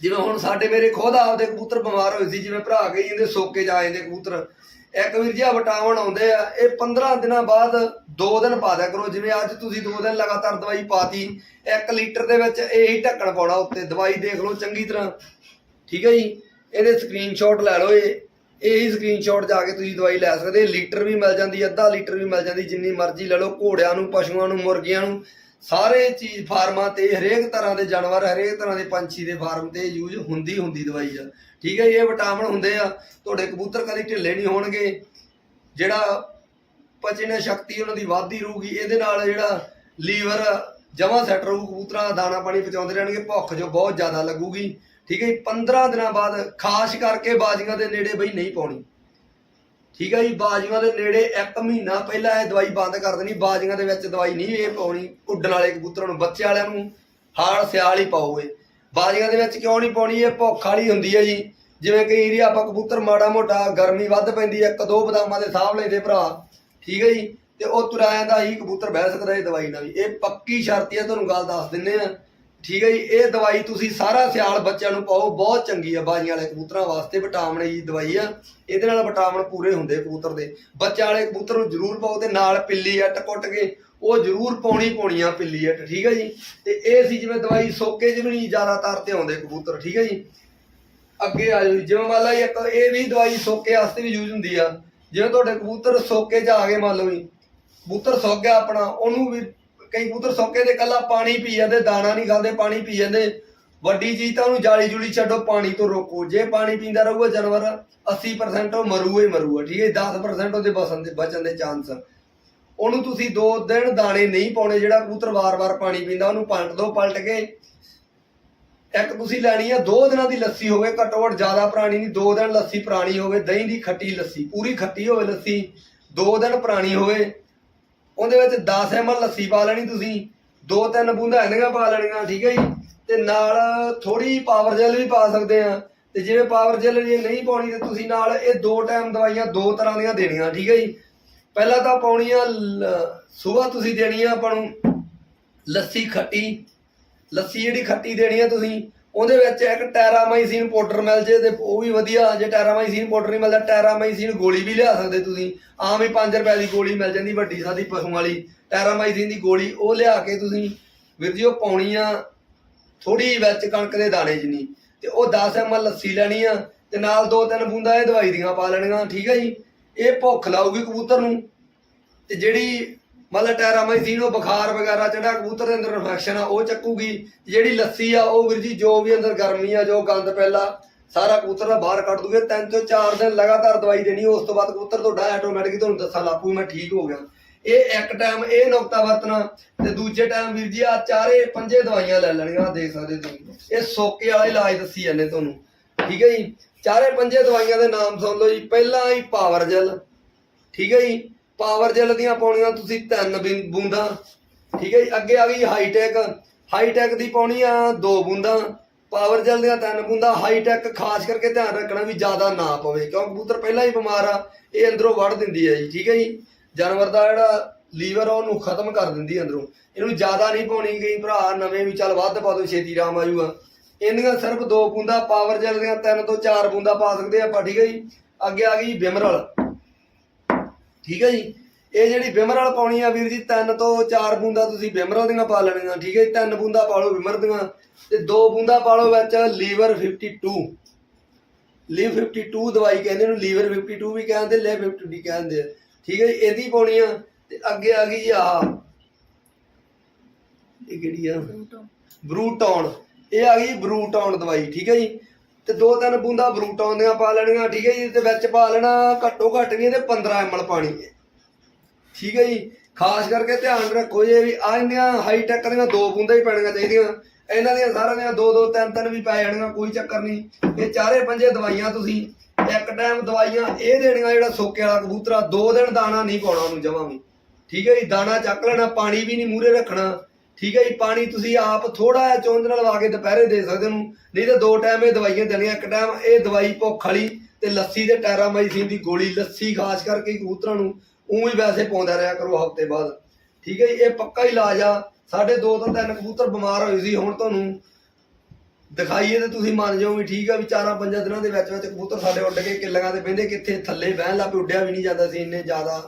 ਜਿਵੇਂ ਹੁਣ ਸਾਡੇ ਮੇਰੇ ਖੁਦ ਆਪਦੇ ਕਬੂਤਰ ਬਿਮਾਰ ਹੋਏ ਸੀ, ਜਿਵੇਂ ਭਰਾ ਕੇ ਜਾਂਦੇ, ਸੋਕੇ ਜਾ ਜਾਂਦੇ ਕਬੂਤਰ। ਇੱਕ ਵੀਰ ਜੀ ਆ ਵਿਟਾਮਿਨ ਆਉਂਦੇ ਆ, ਇਹ 15 ਦਿਨਾਂ ਬਾਅਦ 2 ਦਿਨ ਪਾ ਦਿਆ ਕਰੋ, ਜਿਵੇਂ ਅੱਜ ਤੁਸੀਂ 2 ਦਿਨ ਲਗਾਤਾਰ ਦਵਾਈ ਪਾਤੀ 1 ਲੀਟਰ ਦੇ ਵਿੱਚ ਇਹੀ ਢੱਕਣ ਪਾਉਣਾ ਉੱਤੇ, ਦਵਾਈ ਦੇਖ ਲਓ ਚੰਗੀ ਤਰ੍ਹਾਂ, ਠੀਕ ਹੈ ਜੀ? ਇਹਦੇ ਸਕਰੀਨਸ਼ਾਟ ਲੈ ਲਓ ਇਹ, ਇਹੀ ਸਕਰੀਨਸ਼ਾਟ ਜਾ ਕੇ ਤੁਸੀਂ ਦਵਾਈ ਲੈ ਸਕਦੇ, ਲੀਟਰ ਵੀ ਮਿਲ ਜਾਂਦੀ, ਅੱਧਾ ਲੀਟਰ ਵੀ ਮਿਲ ਜਾਂਦੀ, ਜਿੰਨੀ ਮਰਜ਼ੀ ਲੈ ਲਓ, ਘੋੜਿਆਂ ਨੂੰ, ਪਸ਼ੂਆਂ ਨੂੰ, ਮੁਰਗੀਆਂ ਨੂੰ, ਸਾਰੇ ਚੀਜ਼ ਫਾਰਮਾਂ ਤੇ ਹਰੇਕ ਤਰ੍ਹਾਂ ਦੇ ਜਾਨਵਰ, ਹਰੇਕ ਤਰ੍ਹਾਂ ਦੇ ਪੰਛੀ ਦੇ ਫਾਰਮ ਤੇ ਯੂਜ਼ ਹੁੰਦੀ ਹੁੰਦੀ ਦਵਾਈ ਆ। ਠੀਕ ਹੈ ਜੀ, ਇਹ ਵਿਟਾਮਿਨ ਹੁੰਦੇ ਆ ਤੁਹਾਡੇ ਕਬੂਤਰ ਕਦੀ ਢਿੱਲੇ ਨਹੀਂ ਹੋਣਗੇ। ਜਿਹੜਾ ਪਚਨ ਸ਼ਕਤੀ ਉਹਨਾਂ ਦੀ ਵੱਧਦੀ ਰਹੂਗੀ ਇਹਦੇ ਨਾਲ ਜਿਹੜਾ ਲੀਵਰ ਜਮਾਂ ਸੈੱਟ ਰਹੂ ਕਬੂਤਰਾਂ ਦਾ ਦਾਣਾ ਪਾਣੀ ਪਚਾਉਂਦੇ ਰਹਿਣਗੇ ਭੁੱਖ ਜੋ ਬਹੁਤ ਜ਼ਿਆਦਾ ਲੱਗੂਗੀ। ਠੀਕ ਹੈ ਜੀ 15 ਦਿਨਾਂ ਬਾਅਦ ਖਾਸ ਕਰਕੇ ਬਾਜ਼ੀਆਂ ਦੇ ਨੇੜੇ ਬਈ ਨਹੀਂ ਪਾਉਣੀ। ਠੀਕ ਹੈ ਜੀ ਬਾਜ਼ੀਆਂ ਦੇ ਨੇੜੇ ਇੱਕ ਮਹੀਨਾ ਪਹਿਲਾਂ ਇਹ ਦਵਾਈ ਬੰਦ ਕਰ ਦੇਣੀ ਬਾਜ਼ੀਆਂ ਦੇ ਵਿੱਚ ਦਵਾਈ ਨਹੀਂ ਇਹ ਪਾਉਣੀ ਉੱਡਣ ਵਾਲੇ ਕਬੂਤਰਾਂ ਨੂੰ ਬੱਚੇ ਵਾਲਿਆਂ ਨੂੰ ਹਾਲ ਸਿਆਲ ਹੀ ਪਾਓ ਇਹ। ਬਾਜ਼ੀਆਂ ਦੇ ਵਿੱਚ ਕਿਉਂ ਨਹੀਂ ਪਾਉਣੀ? ਇਹ ਭੁੱਖ ਵਾਲੀ ਹੁੰਦੀ ਹੈ ਜੀ। ਜਿਵੇਂ ਕਈ ਏਰੀਆ ਆਪਾਂ ਕਬੂਤਰ ਮਾੜਾ ਮੋਟਾ ਗਰਮੀ ਵੱਧ ਪੈਂਦੀ ਹੈ, ਇੱਕ ਦੋ ਬਦਾਮਾਂ ਦੇ ਸਾਹਬ ਲੈਂਦੇ ਭਰਾ। ਠੀਕ ਹੈ ਜੀ? ਤੇ ਉਹ ਤੁਰਿਆ ਜਾਂਦਾ ਹੀ ਕਬੂਤਰ ਬਹਿ ਸਕਦਾ ਇਹ ਦਵਾਈ ਨਾਲ ਵੀ। ਇਹ ਪੱਕੀ ਸ਼ਰਤੀ ਹੈ ਤੁਹਾਨੂੰ ਗੱਲ ਦੱਸ ਦਿੰਨੇ ਆ ਠੀਕ ਹੈ ਜੀ? ਇਹ ਦਵਾਈ ਤੁਸੀਂ ਸਾਰਾ ਸਿਆਲ ਬੱਚਿਆਂ ਨੂੰ ਪਾਓ, ਬਹੁਤ ਚੰਗੀ ਆ ਬਾਜ਼ੀਆਂ ਵਾਲੇ ਕਬੂਤਰਾਂ ਵਾਸਤੇ। ਵਿਟਾਮਿਨ ਜੀ ਦਵਾਈ ਆ। ਇਹਦੇ ਨਾਲ ਵਿਟਾਮਿਨ ਪੂਰੇ ਹੁੰਦੇ ਕਬੂਤਰ ਦੇ। ਬੱਚਿਆਂ ਵਾਲੇ ਕਬੂਤਰ ਨੂੰ ਜ਼ਰੂਰ ਪਾਓ ਤੇ ਨਾਲ ਪਿੱਲੀ ਅੱਟ ਕੁੱਟ ਕੇ ਉਹ ਜ਼ਰੂਰ ਪਾਉਣੀ ਪਾਉਣੀ ਆ ਪਿੱਲੀ ਅੱਟ ਠੀਕ ਹੈ ਜੀ? ਤੇ ਇਹ ਸੀ ਜਿਵੇਂ ਦਵਾਈ ਸੋਕੇ ਚ ਨਹੀਂ ਜ਼ਿਆਦਾਤਰ ਤੇ ਆਉਂਦੇ ਕਬੂਤਰ, ਠੀਕ ਹੈ ਜੀ? ਅੱਗੇ ਆ ਜਾਓ ਜਿਵੇਂ ਮੰਨ ਲਾ ਇੱਕ ਇਹ ਵੀ ਦਵਾਈ ਸੋਕੇ ਵਾਸਤੇ ਵੀ ਯੂਜ਼ ਹੁੰਦੀ ਆ। ਜਿਵੇਂ ਤੁਹਾਡੇ ਕਬੂਤਰ ਸੋਕੇ 'ਚ ਆ ਗਏ, ਮੰਨ ਲਓ ਜੀ। ਕਬੂਤਰ ਸੁੱਕ ਗਿਆ ਆਪਣਾ, ਉਹਨੂੰ ਵੀ ਕਈ ਕਬੂਤਰ ਸੋਕੇ ਦੇ ਕੱਲਾ ਪਾਣੀ ਪੀ ਜਾਂਦੇ, ਦਾਣਾ ਨਹੀਂ ਖਾਂਦੇ, ਪਾਣੀ ਪੀ ਜਾਂਦੇ। ਵੱਡੀ ਚੀਜ਼ ਤਾਂ ਉਹਨੂੰ ਜਾਲੀ ਜੁਲੀ ਛੱਡੋ, ਪਾਣੀ ਤੋਂ ਰੋਕੋ। ਜੇ ਪਾਣੀ ਪੀਂਦਾ ਰਹੂਗਾ ਜਾਨਵਰ 80% ਉਹ ਮਰੂ ਹੀ ਮਰੂਗਾ ਠੀਕ ਹੈ 10% ਉਹਦੇ ਬਸਣ ਦੇ ਬਚਣ ਦੇ ਚਾਂਸ। ਉਹਨੂੰ ਤੁਸੀਂ ਦੋ ਦਿਨ ਦਾਣੇ ਨਹੀਂ ਪਾਉਣੇ, ਜਿਹੜਾ ਕਬੂਤਰ ਵਾਰ-ਵਾਰ ਪਾਣੀ ਪੀਂਦਾ, ਉਹਨੂੰ ਪਲਟ ਦੋ, ਪਲਟ ਕੇ। ਇੱਕ ਤੁਸੀਂ ਲੈਣੀ ਆ, ਦੋ ਦਿਨਾਂ ਦੀ ਲੱਸੀ ਹੋਵੇ, ਘੱਟੋ ਘੱਟ ਜ਼ਿਆਦਾ ਪੁਰਾਣੀ ਨਹੀਂ, ਦੋ ਦਿਨ ਲੱਸੀ ਪੁਰਾਣੀ ਹੋਵੇ, ਦਹੀਂ ਦੀ ਖੱਟੀ ਲੱਸੀ, ਪੂਰੀ ਖੱਟੀ ਹੋਵੇ ਲੱਸੀ, ਦੋ ਦਿਨ ਪੁਰਾਣੀ ਹੋਵੇ, ਉਹਦੇ ਵਿੱਚ 10 ml ਲੱਸੀ ਪਾ ਲੈਣੀ ਤੁਸੀਂ, ਦੋ ਤਿੰਨ ਬੂੰਦਾਂ ਇਹਨੀਆਂ ਪਾ ਲੈਣੀਆਂ, ਠੀਕ ਹੈ ਜੀ, ਤੇ ਨਾਲ ਥੋੜੀ ਪਾਵਰ ਜੈਲ ਵੀ ਪਾ ਸਕਦੇ ਆ। ਤੇ ਜਿਵੇਂ ਪਾਵਰ ਜੈਲ ਜੇ ਨਹੀਂ ਪਾਉਣੀ ਤੇ ਤੁਸੀਂ ਨਾਲ ਇਹ ਦੋ ਟਾਈਮ ਦਵਾਈਆਂ ਦੋ ਤਰ੍ਹਾਂ ਦੀਆਂ ਦੇਣੀਆਂ, ਠੀਕ ਹੈ ਜੀ। ਪਹਿਲਾਂ ਤਾਂ ਪਾਉਣੀ ਆ ਸਵੇਰ ਤੁਸੀਂ ਦੇਣੀ ਆ ਆਪਾਂ ਨੂੰ, ਲੱਸੀ ਖੱਟੀ। ਲੱਸੀ ਜਿਹੜੀ ਖੱਟੀ ਦੇਣੀ ਆ ਤੁਸੀਂ, ਉਹਦੇ ਵਿੱਚ ਇੱਕ ਟੈਰਾਮਾਈਸਿਨ ਪਾਊਡਰ ਮਿਲ ਜੇ ਤੇ ਉਹ ਵੀ ਵਧੀਆ, ਜੇ ਟੈਰਾਮਾਈਸਿਨ ਪਾਊਡਰ ਨਹੀਂ ਮਿਲਦਾ, ਟੈਰਾਮਾਈਸਿਨ ਗੋਲੀ ਵੀ ਲਿਆ ਸਕਦੇ ਤੁਸੀਂ। ਆਮ ਹੀ 5 ਰੁਪਏ ਦੀ ਗੋਲੀ ਮਿਲ ਜਾਂਦੀ, ਵੱਡੀ ਸਾਦੀ ਪਸ਼ੂ ਵਾਲੀ। ਟੈਰਾਮਾਈਸਿਨ ਦੀ ਗੋਲੀ ਉਹ ਲਿਆ ਕੇ ਤੁਸੀਂ, ਵੀਰ ਜੀ, ਉਹ ਪਾਉਣੀ ਆ ਥੋੜੀ ਵਿੱਚ ਕਣਕ ਦੇ ਦਾਣੇ ਜਿੰਨੀ। ਤੇ ਉਹ 10 ml ਲੱਸੀ ਲੈਣੀ ਆ, ਤੇ ਨਾਲ ਦੋ ਤਿੰਨ ਬੂੰਦਾਂ ਇਹ ਦਵਾਈ ਦੀਆਂ ਪਾ ਲੈਣੀਆਂ, ਠੀਕ ਹੈ ਜੀ? ਇਹ ਭੁੱਖ ਲਾਊਗੀ ਕਬੂਤਰ ਨੂੰ। ਤੇ ਜਿਹੜੀ ਮਤਲਬ ਟੈਰਾਮਾਈਸੀਨ, ਉਹ ਬੁਖਾਰ ਵਗੈਰਾ ਜਿਹੜਾ ਕਬੂਤਰ ਦੇ ਅੰਦਰ ਇਨਫੈਕਸ਼ਨ ਆ, ਉਹ ਚੱਕੂਗੀ। ਜਿਹੜੀ ਲੱਸੀ ਆ, ਉਹ ਵੀਰ ਜੀ, ਜੋ ਵੀ ਅੰਦਰ ਗਰਮੀ ਆ, ਜੋ ਗੰਦ ਪਹਿਲਾ, ਸਾਰਾ ਕਬੂਤਰ ਦਾ ਬਾਹਰ ਕੱਢ ਦੂਗੇ। ਤਿੰਨ ਤੋਂ ਚਾਰ ਦਿਨ ਲਗਾਤਾਰ ਦਵਾਈ ਦੇਣੀ, ਉਸ ਤੋਂ ਬਾਅਦ ਕਬੂਤਰ ਤੁਹਾਡਾ ਆਟੋਮੈਟਿਕ ਤੁਹਾਨੂੰ ਦੱਸਾਂ ਲੱਪੂ ਮੈਂ ਠੀਕ ਹੋ ਗਿਆ। ਇਹ ਇੱਕ ਟਾਈਮ ਇਹ ਨੁਕਤਾ ਵਰਤਣਾ, ਤੇ ਦੂਜੇ ਟਾਈਮ ਵੀਰ ਜੀ, ਆ ਚਾਰੇ ਪੰਜੇ ਦਵਾਈਆਂ ਲੈ ਲੈਣੀਆਂ, ਆਹ ਦੇਖ ਸਕਦੇ ਤੁਸੀਂ। ਇਹ ਸੋਕੇ ਵਾਲੇ ਇਲਾਜ ਦੱਸੀ ਜਾਂਦੇ ਤੁਹਾਨੂੰ। ਠੀਕ ਹੈ ਜੀ? ਚਾਰੇ ਪੰਜੇ ਦਵਾਈਆਂ ਦੇ ਨਾਮ ਸੁਣ ਲਓ ਜੀ, ਪਹਿਲਾਂ ਹੀ ਪਾਵਰ ਜੈਲ। ਠੀਕ ਹੈ ਜੀ? ਪਾਵਰ ਜੈਲ ਦੀਆਂ ਪਾਉਣੀਆਂ ਤੁਸੀਂ ਤਿੰਨ ਬੂੰਦਾਂ। ਠੀਕ ਹੈ ਜੀ? ਅੱਗੇ ਆ ਗਈ ਹਾਈਟੈਕ। ਹਾਈਟੈਕ ਦੀ ਪਾਉਣੀ ਆ ਦੋ ਬੂੰਦਾਂ। ਪਾਵਰ ਜੈਲ ਦੀਆਂ ਤਿੰਨ ਬੂੰਦਾਂ। ਹਾਈਟੈਕ ਖਾਸ ਕਰਕੇ ਧਿਆਨ ਰੱਖਣਾ ਵੀ ਜ਼ਿਆਦਾ ਨਾ ਪਵੇ ਕਿਉਂਕਿ ਕਬੂਤਰ ਪਹਿਲਾਂ ਹੀ ਬਿਮਾਰ ਆ, ਇਹ ਅੰਦਰੋਂ ਵੜ ਦਿੰਦੀ ਹੈ ਜੀ, ਠੀਕ ਹੈ ਜੀ? ਜਾਨਵਰ ਦਾ ਜਿਹੜਾ ਲੀਵਰ ਉਹਨੂੰ ਖਤਮ ਕਰ ਦਿੰਦੀ ਅੰਦਰੋਂ। ਇਹਨੂੰ ਜ਼ਿਆਦਾ ਨਹੀਂ ਪਾਉਣੀ ਗਈ, ਭਰਾ, ਨਵੇਂ ਵੀ ਚੱਲ ਵੱਧ ਪਾ ਦੋ ਛੇਤੀ ਰਾਮ ਆਜੂਗਾ। ਇਹਦੀਆਂ ਸਿਰਫ ਦੋ ਬੂੰਦਾ ਪਾਵਰ ਜੈਲ ਦੀਆਂ ਤਿੰਨ ਤੋਂ ਚਾਰ ਬੂੰਦਾ ਪਾ ਸਕਦੇ ਆਪਾਂ ਠੀਕ ਹੈ ਜੀ? ਅੱਗੇ ਆ ਗਈ ਬਿਮਰਲ ਠੀਕ ਹੈ ਜੀ? ਇਹ ਜਿਹੜੀ ਬਿਮਰਲ ਪਾਉਣੀ ਆ ਵੀਰ ਜੀ ਤਿੰਨ ਤੋਂ ਚਾਰ ਬੂੰਦਾ ਤੁਸੀਂ ਬਿਮਰਲ ਦੀਆਂ ਪਾ ਲੈਣੀਆਂ ਠੀਕ ਹੈ ਜੀ? ਤਿੰਨ ਬੂੰਦਾ ਪਾ ਲਓ ਬਿਮਰ ਦੀਆਂ ਤੇ ਦੋ ਬੂੰਦਾ ਪਾ ਲਓ ਵਿੱਚ ਲੀਵਰ 52 ਲੀਵ 52 ਦਵਾਈ ਕਹਿੰਦੇ ਨੂੰ ਲੀਵਰ 52 ਵੀ ਕਹਿੰਦੇ ਲੈ 52 ਕਹਿੰਦੇ ਆ। ਠੀਕ ਹੈ ਜੀ? ਇਹਦੀ ਪਾਉਣੀ ਆ ਤੇ ਅੱਗੇ ਆ ਗਈ ਜੀ ਆਹ। ਇਹ ਕਿਹੜੀ ਆ? ਬਰੂਟੌਨ ਇਹ ਆ ਗਈ ਬਰੂਟੌਨ ਦਵਾਈ, ਠੀਕ ਹੈ ਜੀ? ਤੇ ਦੋ ਤਿੰਨ ਬੂੰਦਾ ਬਰੂਟੌਨ ਦੀਆਂ ਪਾ ਲੈਣੀਆਂ, ਠੀਕ ਹੈ ਜੀ? ਤੇ ਵਿੱਚ ਪਾ ਲੈਣਾ ਘੱਟੋ ਘੱਟ ਵੀ ਇਹਦੇ 15 ml ਪਾਣੀ ਠੀਕ ਹੈ ਜੀ? ਖਾਸ ਕਰਕੇ ਧਿਆਨ ਰੱਖੋ ਜੇ ਵੀ ਆ ਇੰਨੀਆਂ ਹਾਈ ਟੈਕ ਦੀਆਂ ਦੋ ਬੂੰਦਾਂ ਹੀ ਪੈਣੀਆਂ ਚਾਹੀਦੀਆਂ। ਇਹਨਾਂ ਦੀਆਂ ਸਾਰਿਆਂ ਦੀਆਂ ਦੋ ਦੋ ਤਿੰਨ ਤਿੰਨ ਵੀ ਪੈ ਜਾਣੀਆਂ, ਕੋਈ ਚੱਕਰ ਨਹੀਂ। ਇਹ ਚਾਰੇ ਪੰਜੇ ਦਵਾਈਆਂ ਤੁਸੀਂ, ਇੱਕ ਟਾਈਮ ਦਵਾਈਆਂ, ਇਹ ਦੇਣੀਆਂ ਜਿਹੜਾ ਸੋਕੇ ਵਾਲਾ ਕਬੂਤਰਾ ਦੋ ਦਿਨ ਦਾਣਾ ਨਹੀਂ ਪਾਉਣਾ ਉਹਨੂੰ ਜਮਾਂ ਵੀ। ਠੀਕ ਹੈ ਜੀ? ਦਾਣਾ ਚੱਕ ਲੈਣਾ, ਪਾਣੀ ਵੀ ਨਹੀਂ ਮੂਰੇ ਰੱਖਣਾ। ਠੀਕ ਹੈ ਜੀ, ਪਾਣੀ ਤੁਸੀਂ ਆਪ ਥੋੜਾ ਜਿਹਾ ਚੋਂਦ ਨਾਲ ਲਵਾ ਕੇ ਦੁਪਹਿਰੇ ਦੇ ਸਕਦੇ ਉਹਨੂੰ ਨਹੀਂ ਤਾਂ ਦੋ ਟਾਈਮ ਇਹ ਦਵਾਈਆਂ ਦੇਣੀਆਂ, ਇੱਕ ਟਾਈਮ ਇਹ ਦਵਾਈ ਭੁੱਖ ਵਾਲੀ ਤੇ ਲੱਸੀ ਤੇ ਟੈਰਾਮਾਈਸਿਨ ਦੀ ਗੋਲੀ, ਲੱਸੀ ਖਾਸ ਕਰਕੇ ਕਬੂਤਰਾਂ ਨੂੰ ਉਵੇਂ ਹੀ ਵੈਸੇ ਪਾਉਂਦਾ ਰਿਹਾ ਕਰੋ ਹਫ਼ਤੇ ਬਾਅਦ। ਠੀਕ ਹੈ ਜੀ, ਇਹ ਪੱਕਾ ਇਲਾਜ ਆ। ਸਾਡੇ ਦੋ ਤੋਂ ਤਿੰਨ ਕਬੂਤਰ ਬਿਮਾਰ ਹੋਏ ਸੀ, ਹੁਣ ਤੁਹਾਨੂੰ ਦਿਖਾਈਏ ਤੇ ਤੁਸੀਂ ਮੰਨ ਜਾਓ ਵੀ ਠੀਕ ਆ ਵੀ ਚਾਰਾਂ ਪੰਜਾਂ ਦਿਨਾਂ ਦੇ ਵਿੱਚ ਵਿੱਚ ਕਬੂਤਰ ਸਾਡੇ ਉੱਡ ਕੇ ਕਿੱਲੀਆਂ ਤੇ ਬਹਿੰਦੇ ਕਿੱਥੇ ਥੱਲੇ ਬਹਿਣ ਲੱਗ ਪਏ, ਉੱਡਿਆ ਵੀ ਨਹੀਂ ਜਾਂਦਾ ਸੀ ਇੰਨੇ ਜ਼ਿਆਦਾ।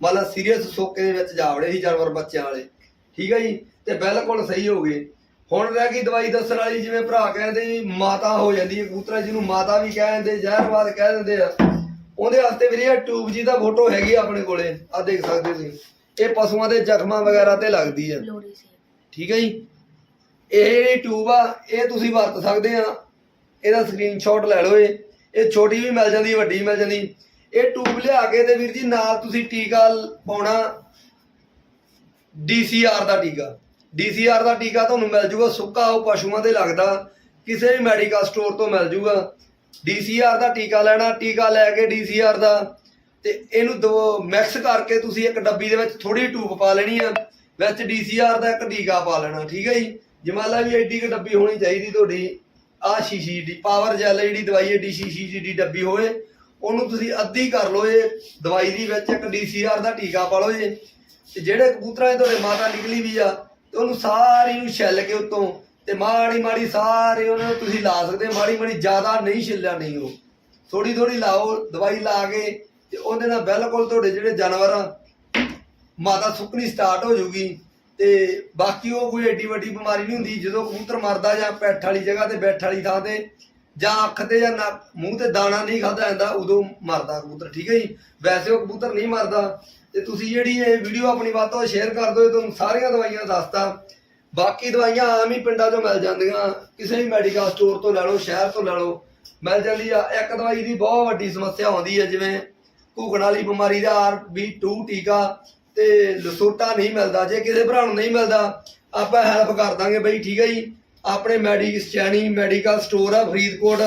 ਮਤਲਬ ਸੀਰੀਅਸ ਸੋਕੇ ਦੇ ਵਿੱਚ ਜਾਵੜੇ ਸੀ ਜਾਨਵਰ ਬੱਚਿਆਂ ਵਾਲੇ। ਠੀਕ ਹੈ ਜੀ ਤੇ ਬਿਲਕੁਲ ਸਹੀ ਹੋ ਗਏ। ਹੁਣ ਰਹਿ ਗਈ ਦਵਾਈ ਦੱਸਣ ਵਾਲੀ ਜਿਵੇਂ ਭਰਾ ਕਹਿੰਦੇ ਮਾਤਾ ਹੋ ਜਾਂਦੀ ਹੈ ਕਬੂਤਰਾਂ ਜਿਹਨੂੰ ਮਾਤਾ ਵੀ ਕਹਿ ਦਿੰਦੇ ਜ਼ਹਿਰਵਾਦ ਕਹਿ ਦਿੰਦੇ ਆ। ਉਹਦੇ ਵਾਸਤੇ ਵੀਰੇ ਇਹ ਟਿਊਬ ਜੀ ਦਾ ਫੋਟੋ ਹੈਗੀ ਆਪਣੇ ਕੋਲੇ ਆ ਦੇਖ ਸਕਦੇ ਤੁਸੀਂ। ਇਹ ਪਸ਼ੂਆਂ ਦੇ ਜ਼ਖਮਾਂ ਵਗੈਰਾ ਤੇ ਲੱਗਦੀ ਆ। ਠੀਕ ਹੈ ਜੀ? ਇਹ ਜਿਹੜੀ ਟਿਊਬ ਆ ਇਹ ਤੁਸੀਂ ਵਰਤ ਸਕਦੇ ਆ। ਇਹਦਾ ਸਕਰੀਨਸ਼ਾਟ ਲੈ ਲਓ ਇਹ। ਇਹ ਛੋਟੀ ਵੀ ਮਿਲ ਜਾਂਦੀ ਵੱਡੀ ਮਿਲ ਜਾਂਦੀ। ਇਹ ਟਿਊਬ ਲਿਆ ਕੇ ਤੇ ਵੀਰ ਜੀ ਨਾਲ ਤੁਸੀਂ ਟੀਕਾ ਪਾਉਣਾ ਡੀਸੀਆਰ ਦਾ ਟੀਕਾ। ਡੀਸੀਆਰ ਦਾ ਟੀਕਾ ਤੁਹਾਨੂੰ ਮਿਲ ਜੂਗਾ, ਸੁੱਕਾ ਉਹ ਪਸ਼ੂਆਂ ਦੇ ਲੱਗਦਾ, ਕਿਸੇ ਵੀ ਮੈਡੀਕਲ ਸਟੋਰ ਤੋਂ ਮਿਲ ਜੂਗਾ। ਡੀਸੀਆਰ ਦਾ ਟੀਕਾ ਲੈਣਾ, ਟੀਕਾ ਲੈ ਕੇ ਡੀਸੀਆਰ ਦਾ, ਤੇ ਇਹਨੂੰ ਮਿਕਸ ਕਰਕੇ ਤੁਸੀਂ ਇੱਕ ਡੱਬੀ ਦੇ ਵਿੱਚ ਥੋੜੀ ਟੂਪ ਪਾ ਲੈਣੀ ਆ, ਵਿੱਚ ਡੀਸੀਆਰ ਦਾ ਇੱਕ ਟੀਕਾ ਪਾ ਲੈਣਾ, ਠੀਕ ਹੈ ਜੀ? ਜਮਾਲਾ ਵੀ ਐਡੀ ਕੁ ਡੱਬੀ ਹੋਣੀ ਚਾਹੀਦੀ ਤੁਹਾਡੀ ਆ ਸ਼ੀਸ਼ੀ ਦੀ ਪਾਵਰ ਜੈਲ ਜਿਹੜੀ ਦਵਾਈ ਐਡੀ ਸ਼ੀਸ਼ੀ ਦੀ ਡੱਬੀ ਹੋਵੇ, ਉਹਨੂੰ ਤੁਸੀਂ ਅੱਧੀ ਕਰ ਲਓ ਇਹ ਦਵਾਈ ਦੀ ਵਿੱਚ ਇੱਕ ਡੀਸੀਆਰ ਦਾ ਟੀਕਾ ਪਾ ਲਓ ਜੀ। ਤੇ ਜਿਹੜੇ ਕਬੂਤਰਾਂ 'ਚ ਤੁਹਾਡੇ ਮਾਤਾ ਨਿਕਲੀ ਵੀ ਆ ਤੇ ਉਹਨੂੰ ਸਾਰੀ ਨੂੰ ਛਿੱਲ ਕੇ ਉੱਤੋਂ ਤੇ ਮਾੜੀ ਮਾੜੀ ਸਾਰੇ ਉਹਨਾਂ ਨੂੰ ਤੁਸੀਂ ਲਾ ਸਕਦੇ ਮਾੜੀ ਮਾੜੀ ਜ਼ਿਆਦਾ ਨਹੀਂ ਛਿੱਲਿਆ ਨਹੀਂ ਉਹ। ਥੋੜੀ ਥੋੜੀ ਲਾਓ, ਦਵਾਈ ਲਾ ਕੇ ਤੇ ਉਹਦੇ ਨਾਲ ਬਿਲਕੁਲ ਤੁਹਾਡੇ ਜਿਹੜੇ ਜਾਨਵਰ ਆ, ਮਾਤਾ ਸੁੱਕਣੀ ਸਟਾਰਟ ਹੋ ਜਾਊਗੀ ਤੇ ਬਾਕੀ ਉਹ ਕੋਈ ਏਡੀ ਵੱਡੀ ਬਿਮਾਰੀ ਨਹੀਂ ਹੁੰਦੀ, ਜਦੋਂ ਕਬੂਤਰ ਮਰਦਾ ਜਾਂ ਪੈਠ ਵਾਲੀ ਜਗ੍ਹਾ ਤੇ, ਬੈਠ ਵਾਲੀ ਥਾਂ ਤੇ ਜਾਂ ਅੱਖ ਤੇ ਜਾਂ ਨੱਕ, ਮੂੰਹ ਤੇ ਦਾਣਾ ਨਹੀਂ ਖਾਦਾ ਜਾਂਦਾ, ਉਦੋਂ ਮਰਦਾ ਕਬੂਤਰ, ਠੀਕ ਹੈ ਜੀ? ਵੈਸੇ ਉਹ ਕਬੂਤਰ ਨਹੀਂ ਮਰਦਾ। ਤੇ ਤੁਸੀਂ ਜਿਹੜੀ ਇਹ ਵੀਡੀਓ ਆਪਣੀ ਵੱਧ ਤੋਂ ਸ਼ੇਅਰ ਕਰ ਦਿਓ ਤੁਹਾਨੂੰ ਸਾਰੀਆਂ ਦਵਾਈਆਂ ਦੱਸਤਾ ਬਾਕੀ ਦਵਾਈਆਂ ਆਮ ਹੀ ਪਿੰਡਾਂ 'ਚੋਂ ਮਿਲ ਜਾਂਦੀਆਂ। ਕਿਸੇ ਵੀ ਮੈਡੀਕਲ ਸਟੋਰ ਤੋਂ ਲੈ ਲਓ, ਸ਼ਹਿਰ ਤੋਂ ਲੈ ਲਓ, ਮਿਲ ਜਾਂਦੀ ਆ। ਇੱਕ ਦਵਾਈ ਦੀ ਬਹੁਤ ਵੱਡੀ ਸਮੱਸਿਆ ਆਉਂਦੀ ਹੈ ਜਿਵੇਂ ਭੂਖਣ ਵਾਲੀ ਬਿਮਾਰੀ ਦਾ ਆਰਬੀ2 ਟੀਕਾ ਤੇ ਲਸੋਟਾ ਨਹੀਂ ਮਿਲਦਾ। ਜੇ ਕਿਸੇ ਭਰਾ ਨੂੰ ਨਹੀਂ ਮਿਲਦਾ, ਆਪਾਂ ਹੈਲਪ ਕਰ ਦਾਂਗੇ ਬਈ, ਠੀਕ ਹੈ ਜੀ? ਆਪਣੇ ਮੈਡੀਕਸ ਚੈਨੀ ਮੈਡੀਕਲ ਸਟੋਰ ਆ, ਫਰੀਦਕੋਟ,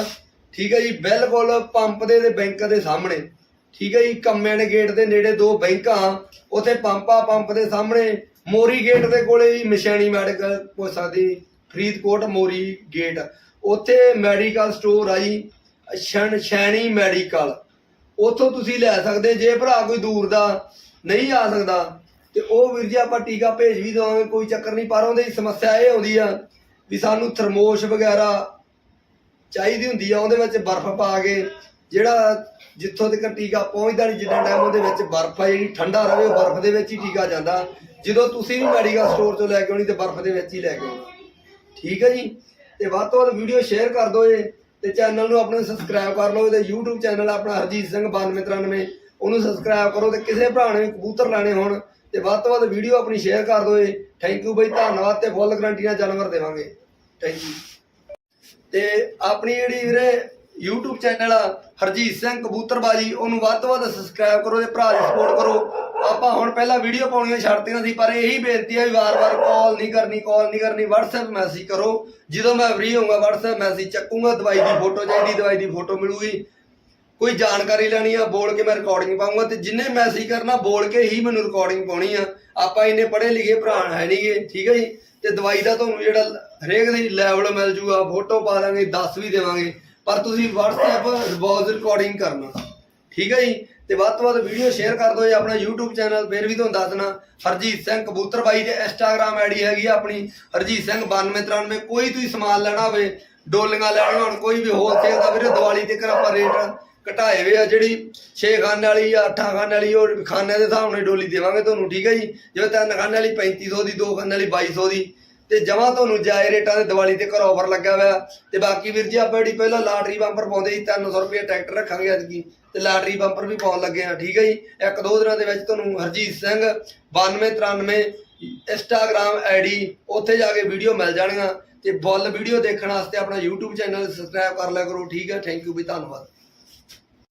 ਠੀਕ ਹੈ ਜੀ? ਬਿਲਕੁਲ ਪੰਪ ਦੇ ਤੇ ਬੈਂਕ ਦੇ ਸਾਹਮਣੇ। ਠੀਕ ਹੈ ਜੀ ਕੰਮਿਆਣੇ ਗੇਟ ਦੇ ਨੇੜੇ ਦੋ ਬੈਂਕਾਂ, ਉੱਥੇ ਪੰਪਾ, ਪੰਪ ਦੇ ਸਾਹਮਣੇ, ਮੋਰੀ ਗੇਟ ਦੇ ਕੋਲੇ ਹੀ ਮਸ਼ੈਣੀ ਮੈਡੀਕਲ ਹੋ ਸਕਦੀ ਫਰੀਦਕੋਟ ਮੋਰੀ ਗੇਟ ਉੱਥੇ ਮੈਡੀਕਲ ਸਟੋਰ ਆਈ ਸ਼ਣ ਸ਼ੈਣੀ ਮੈਡੀਕਲ ਉੱਥੋਂ ਤੁਸੀਂ ਲੈ ਸਕਦੇ, ਜੇ ਭਰਾ ਕੋਈ ਦੂਰ ਦਾ ਨਹੀਂ ਆ ਸਕਦਾ, ਤੇ ਉਹ ਵੀਰ ਜੀ ਆਪਾਂ ਟੀਕਾ ਭੇਜ ਵੀ ਦੇਵਾਂਗੇ, ਕੋਈ ਚੱਕਰ ਨਹੀਂ, ਪਰ ਉਹਦੀ ਸਮੱਸਿਆ ਇਹ ਆਉਂਦੀ ਆ ਵੀ ਸਾਨੂੰ ਥਰਮੋਸ਼ ਵਗੈਰਾ ਚਾਹੀਦੀ ਹੁੰਦੀ ਆ, ਉਹਦੇ ਵਿੱਚ ਬਰਫ਼ ਪਾ ਕੇ, ਜਿਹੜਾ ਜਿੱਥੋਂ ਤੱਕ ਟੀਕਾ ਪਹੁੰਚਦਾ ਨਹੀਂ ਜਿੰਨਾ ਟਾਈਮ ਉਹਦੇ ਵਿੱਚ ਬਰਫ਼ ਆ ਜਿਹੜੀ, ਠੰਡਾ ਰਵੇ ਉਹ ਬਰਫ਼ ਦੇ ਵਿੱਚ ਹੀ ਟੀਕਾ ਜਾਂਦਾ। ਜਦੋਂ ਤੁਸੀਂ ਵੀ ਮੈਡੀਕਲ ਸਟੋਰ ਤੋਂ ਲੈ ਕੇ ਆਉਣੀ, ਤੇ ਬਰਫ਼ ਦੇ ਵਿੱਚ ਹੀ ਲੈ ਕੇ ਆਉਣਾ। ਠੀਕ ਹੈ ਜੀ? ਤੇ ਵੱਧ ਤੋਂ ਵੱਧ ਵੀਡੀਓ ਸ਼ੇਅਰ ਕਰ ਦਿਓ ਜੇ ਤੇ ਚੈਨਲ ਨੂੰ ਆਪਣੇ ਸਬਸਕ੍ਰਾਈਬ ਕਰ ਲਓ ਤੇ YouTube ਚੈਨਲ ਆਪਣਾ ਹਰਜੀਤ ਸਿੰਘ 9293 ਉਹਨੂੰ ਸਬਸਕ੍ਰਾਈਬ ਕਰੋ ਤੇ ਕਿਸੇ ਭਰਾ ਨੇ ਵੀ ਕਬੂਤਰ ਲੈਣੇ ਹੋਣ, ਤੇ ਵੱਧ ਤੋਂ ਵੱਧ ਵੀਡੀਓ ਆਪਣੀ ਸ਼ੇਅਰ ਕਰ ਦਿਓ ਜੇ ਥੈਂਕ ਯੂ ਬਈ, ਧੰਨਵਾਦ ਤੇ ਫੁੱਲ ਗਰੰਟੀ ਨਾਲ ਜਾਨਵਰ ਦੇਵਾਂਗੇ। ਥੈਂਕ ਯੂ ਤੇ ਆਪਣੀ ਜਿਹੜੀ ਵੀਰੇ YouTube ਚੈਨਲ ਆ ਹਰਜੀਤ ਸਿੰਘ ਕਬੂਤਰਬਾਜੀ, ਉਹਨੂੰ ਵੱਧ ਤੋਂ ਵੱਧ ਸਬਸਕ੍ਰਾਈਬ ਕਰੋ ਤੇ ਭਰਾ ਦੀ ਸਪੋਰਟ ਕਰੋ। ਆਪਾਂ ਹੁਣ ਪਹਿਲਾਂ ਵੀਡੀਓ ਪਾਉਣੀਆਂ ਛੱਡਤੀਆਂ ਸੀ, ਪਰ ਇਹੀ ਬੇਨਤੀ ਹੈ ਵੀ ਵਾਰ-ਵਾਰ ਕਾਲ ਨਹੀਂ ਕਰਨੀ ਕਾਲ ਨਹੀਂ ਕਰਨੀ, WhatsApp ਮੈਸੇਜ ਕਰੋ। ਜਦੋਂ ਮੈਂ ਫ੍ਰੀ ਹੋਊਗਾ, WhatsApp ਮੈਸੇਜ ਚੱਕੂੰਗਾ, ਦਵਾਈ ਦੀ ਫੋਟੋ ਚਾਹੀਦੀ, ਦਵਾਈ ਦੀ ਫੋਟੋ ਮਿਲੂਗੀ। ਕੋਈ ਜਾਣਕਾਰੀ ਲੈਣੀ ਆ, ਬੋਲ ਕੇ ਮੈਂ ਰਿਕਾਰਡਿੰਗ ਪਾਉਂਗਾ ਤੇ ਜਿੰਨੇ ਮੈਸੇਜ ਕਰਨਾ, ਬੋਲ ਕੇ ਹੀ ਮੈਨੂੰ ਰਿਕਾਰਡਿੰਗ ਪਾਉਣੀ ਆ। ਆਪਾਂ ਇੰਨੇ ਪੜ੍ਹੇ ਲਿਖੇ ਭਰਾ ਹੈ ਨਹੀਂਗੇ ਠੀਕ ਹੈ ਜੀ? ਤੇ ਦਵਾਈ ਦਾ ਤੁਹਾਨੂੰ ਜਿਹੜਾ ਹਰੇਕ ਦੀ ਲੈਵਲ ਮਿਲ ਜੂਗਾ ਫੋਟੋ ਪਾ ਦਾਂਗੇ, ਦੱਸ ਵੀ ਦੇਵਾਂਗੇ। ਪਰ ਤੁਸੀਂ WhatsApp ਵੌਇਸ ਰਿਕਾਰਡਿੰਗ ਕਰਨਾ। ਠੀਕ ਹੈ ਜੀ? ਤੇ ਵੱਧ ਤੋਂ ਵੱਧ ਵੀਡੀਓ ਸ਼ੇਅਰ ਕਰ ਦਿਓ ਜੀ ਆਪਣਾ YouTube ਚੈਨਲ ਫਿਰ ਵੀ ਤੁਹਾਨੂੰ ਦੱਸ ਦੇਣਾ। ਹਰਜੀਤ ਸਿੰਘ ਕਬੂਤਰ ਬਾਈ ਤੇ Instagram ਆਈਡੀ ਹੈਗੀ ਆ ਆਪਣੀ। ਹਰਜੀਤ ਸਿੰਘ 9293 ਕੋਈ ਤੁਸੀਂ ਸਮਾਨ ਲੈਣਾ ਹੋਵੇ, ਡੋਲੀਆਂ ਲੈਣੀਆਂ ਹੋਣ, ਕੋਈ ਵੀ ਹੋਲਸੇਲ ਦਾ ਵੀਰੇ, ਦੀਵਾਲੀ ਤੇ ਕਰ ਆਪਾਂ ਰੇਟ ਘਟਾਏ ਵੇ ਆ ਜਿਹੜੀ 6 ਖਾਨੇ ਵਾਲੀ ਜਾਂ 8 ਖਾਨੇ ਵਾਲੀ, ਉਹ ਖਾਨਿਆਂ ਦੇ ਹਿਸਾਬ ਨਾਲ ਡੋਲੀ ਦੇਵਾਂਗੇ ਤੁਹਾਨੂੰ, ਠੀਕ ਹੈ ਜੀ? ਜਿਵੇਂ ਤਿੰਨ ਖਾਨੇ ਵਾਲੀ 3500 ਦੀ, ਦੋ ਖਾਨੇ ਵਾਲੀ 2200 ਦੀ ਤੇ ਜਮਾ ਤੁਹਾਨੂੰ ਜਾਇ ਰੇਟਾਂ ਦੇ ਦੀਵਾਲੀ ਤੇ ਘਰ ਆਫਰ ਲੱਗਾ ਹੋਇਆ। ਤੇ ਬਾਕੀ ਵੀਰ ਜੀ, ਆਪਾਂ ਜਿਹੜੀ ਪਹਿਲਾਂ ਲਾਟਰੀ ਬੰਪਰ ਪਾਉਂਦੇ ਸੀ 300 ਰੁਪਏ ਟਰੈਕਟਰ ਰੱਖਾਂਗੇ ਅੱਜ ਕੀ ਤੇ ਲਾਟਰੀ ਬੰਪਰ ਵੀ ਪਾਉਣ ਲੱਗੇ ਆ ਠੀਕ ਹੈ ਜੀ? ਇੱਕ ਦੋ ਦਿਨਾਂ ਦੇ ਵਿੱਚ ਤੁਹਾਨੂੰ ਹਰਜੀਤ ਸਿੰਘ 9293 ਇੰਸਟਾਗ੍ਰam ਆਈਡੀ ਉੱਥੇ ਜਾ ਕੇ ਵੀਡੀਓ ਮਿਲ ਜਾਣਗੀਆਂ। ਤੇ ਫੁੱਲ ਵੀਡੀਓ ਦੇਖਣ ਵਾਸਤੇ ਆਪਣਾ YouTube ਚੈਨਲ ਸਬਸਕ੍ਰਾਈਬ ਕਰ ਲਿਆ ਕਰੋ, ਠੀਕ ਹੈ? ਥੈਂਕ ਯੂ ਵੀ ਧੰਨਵਾਦ।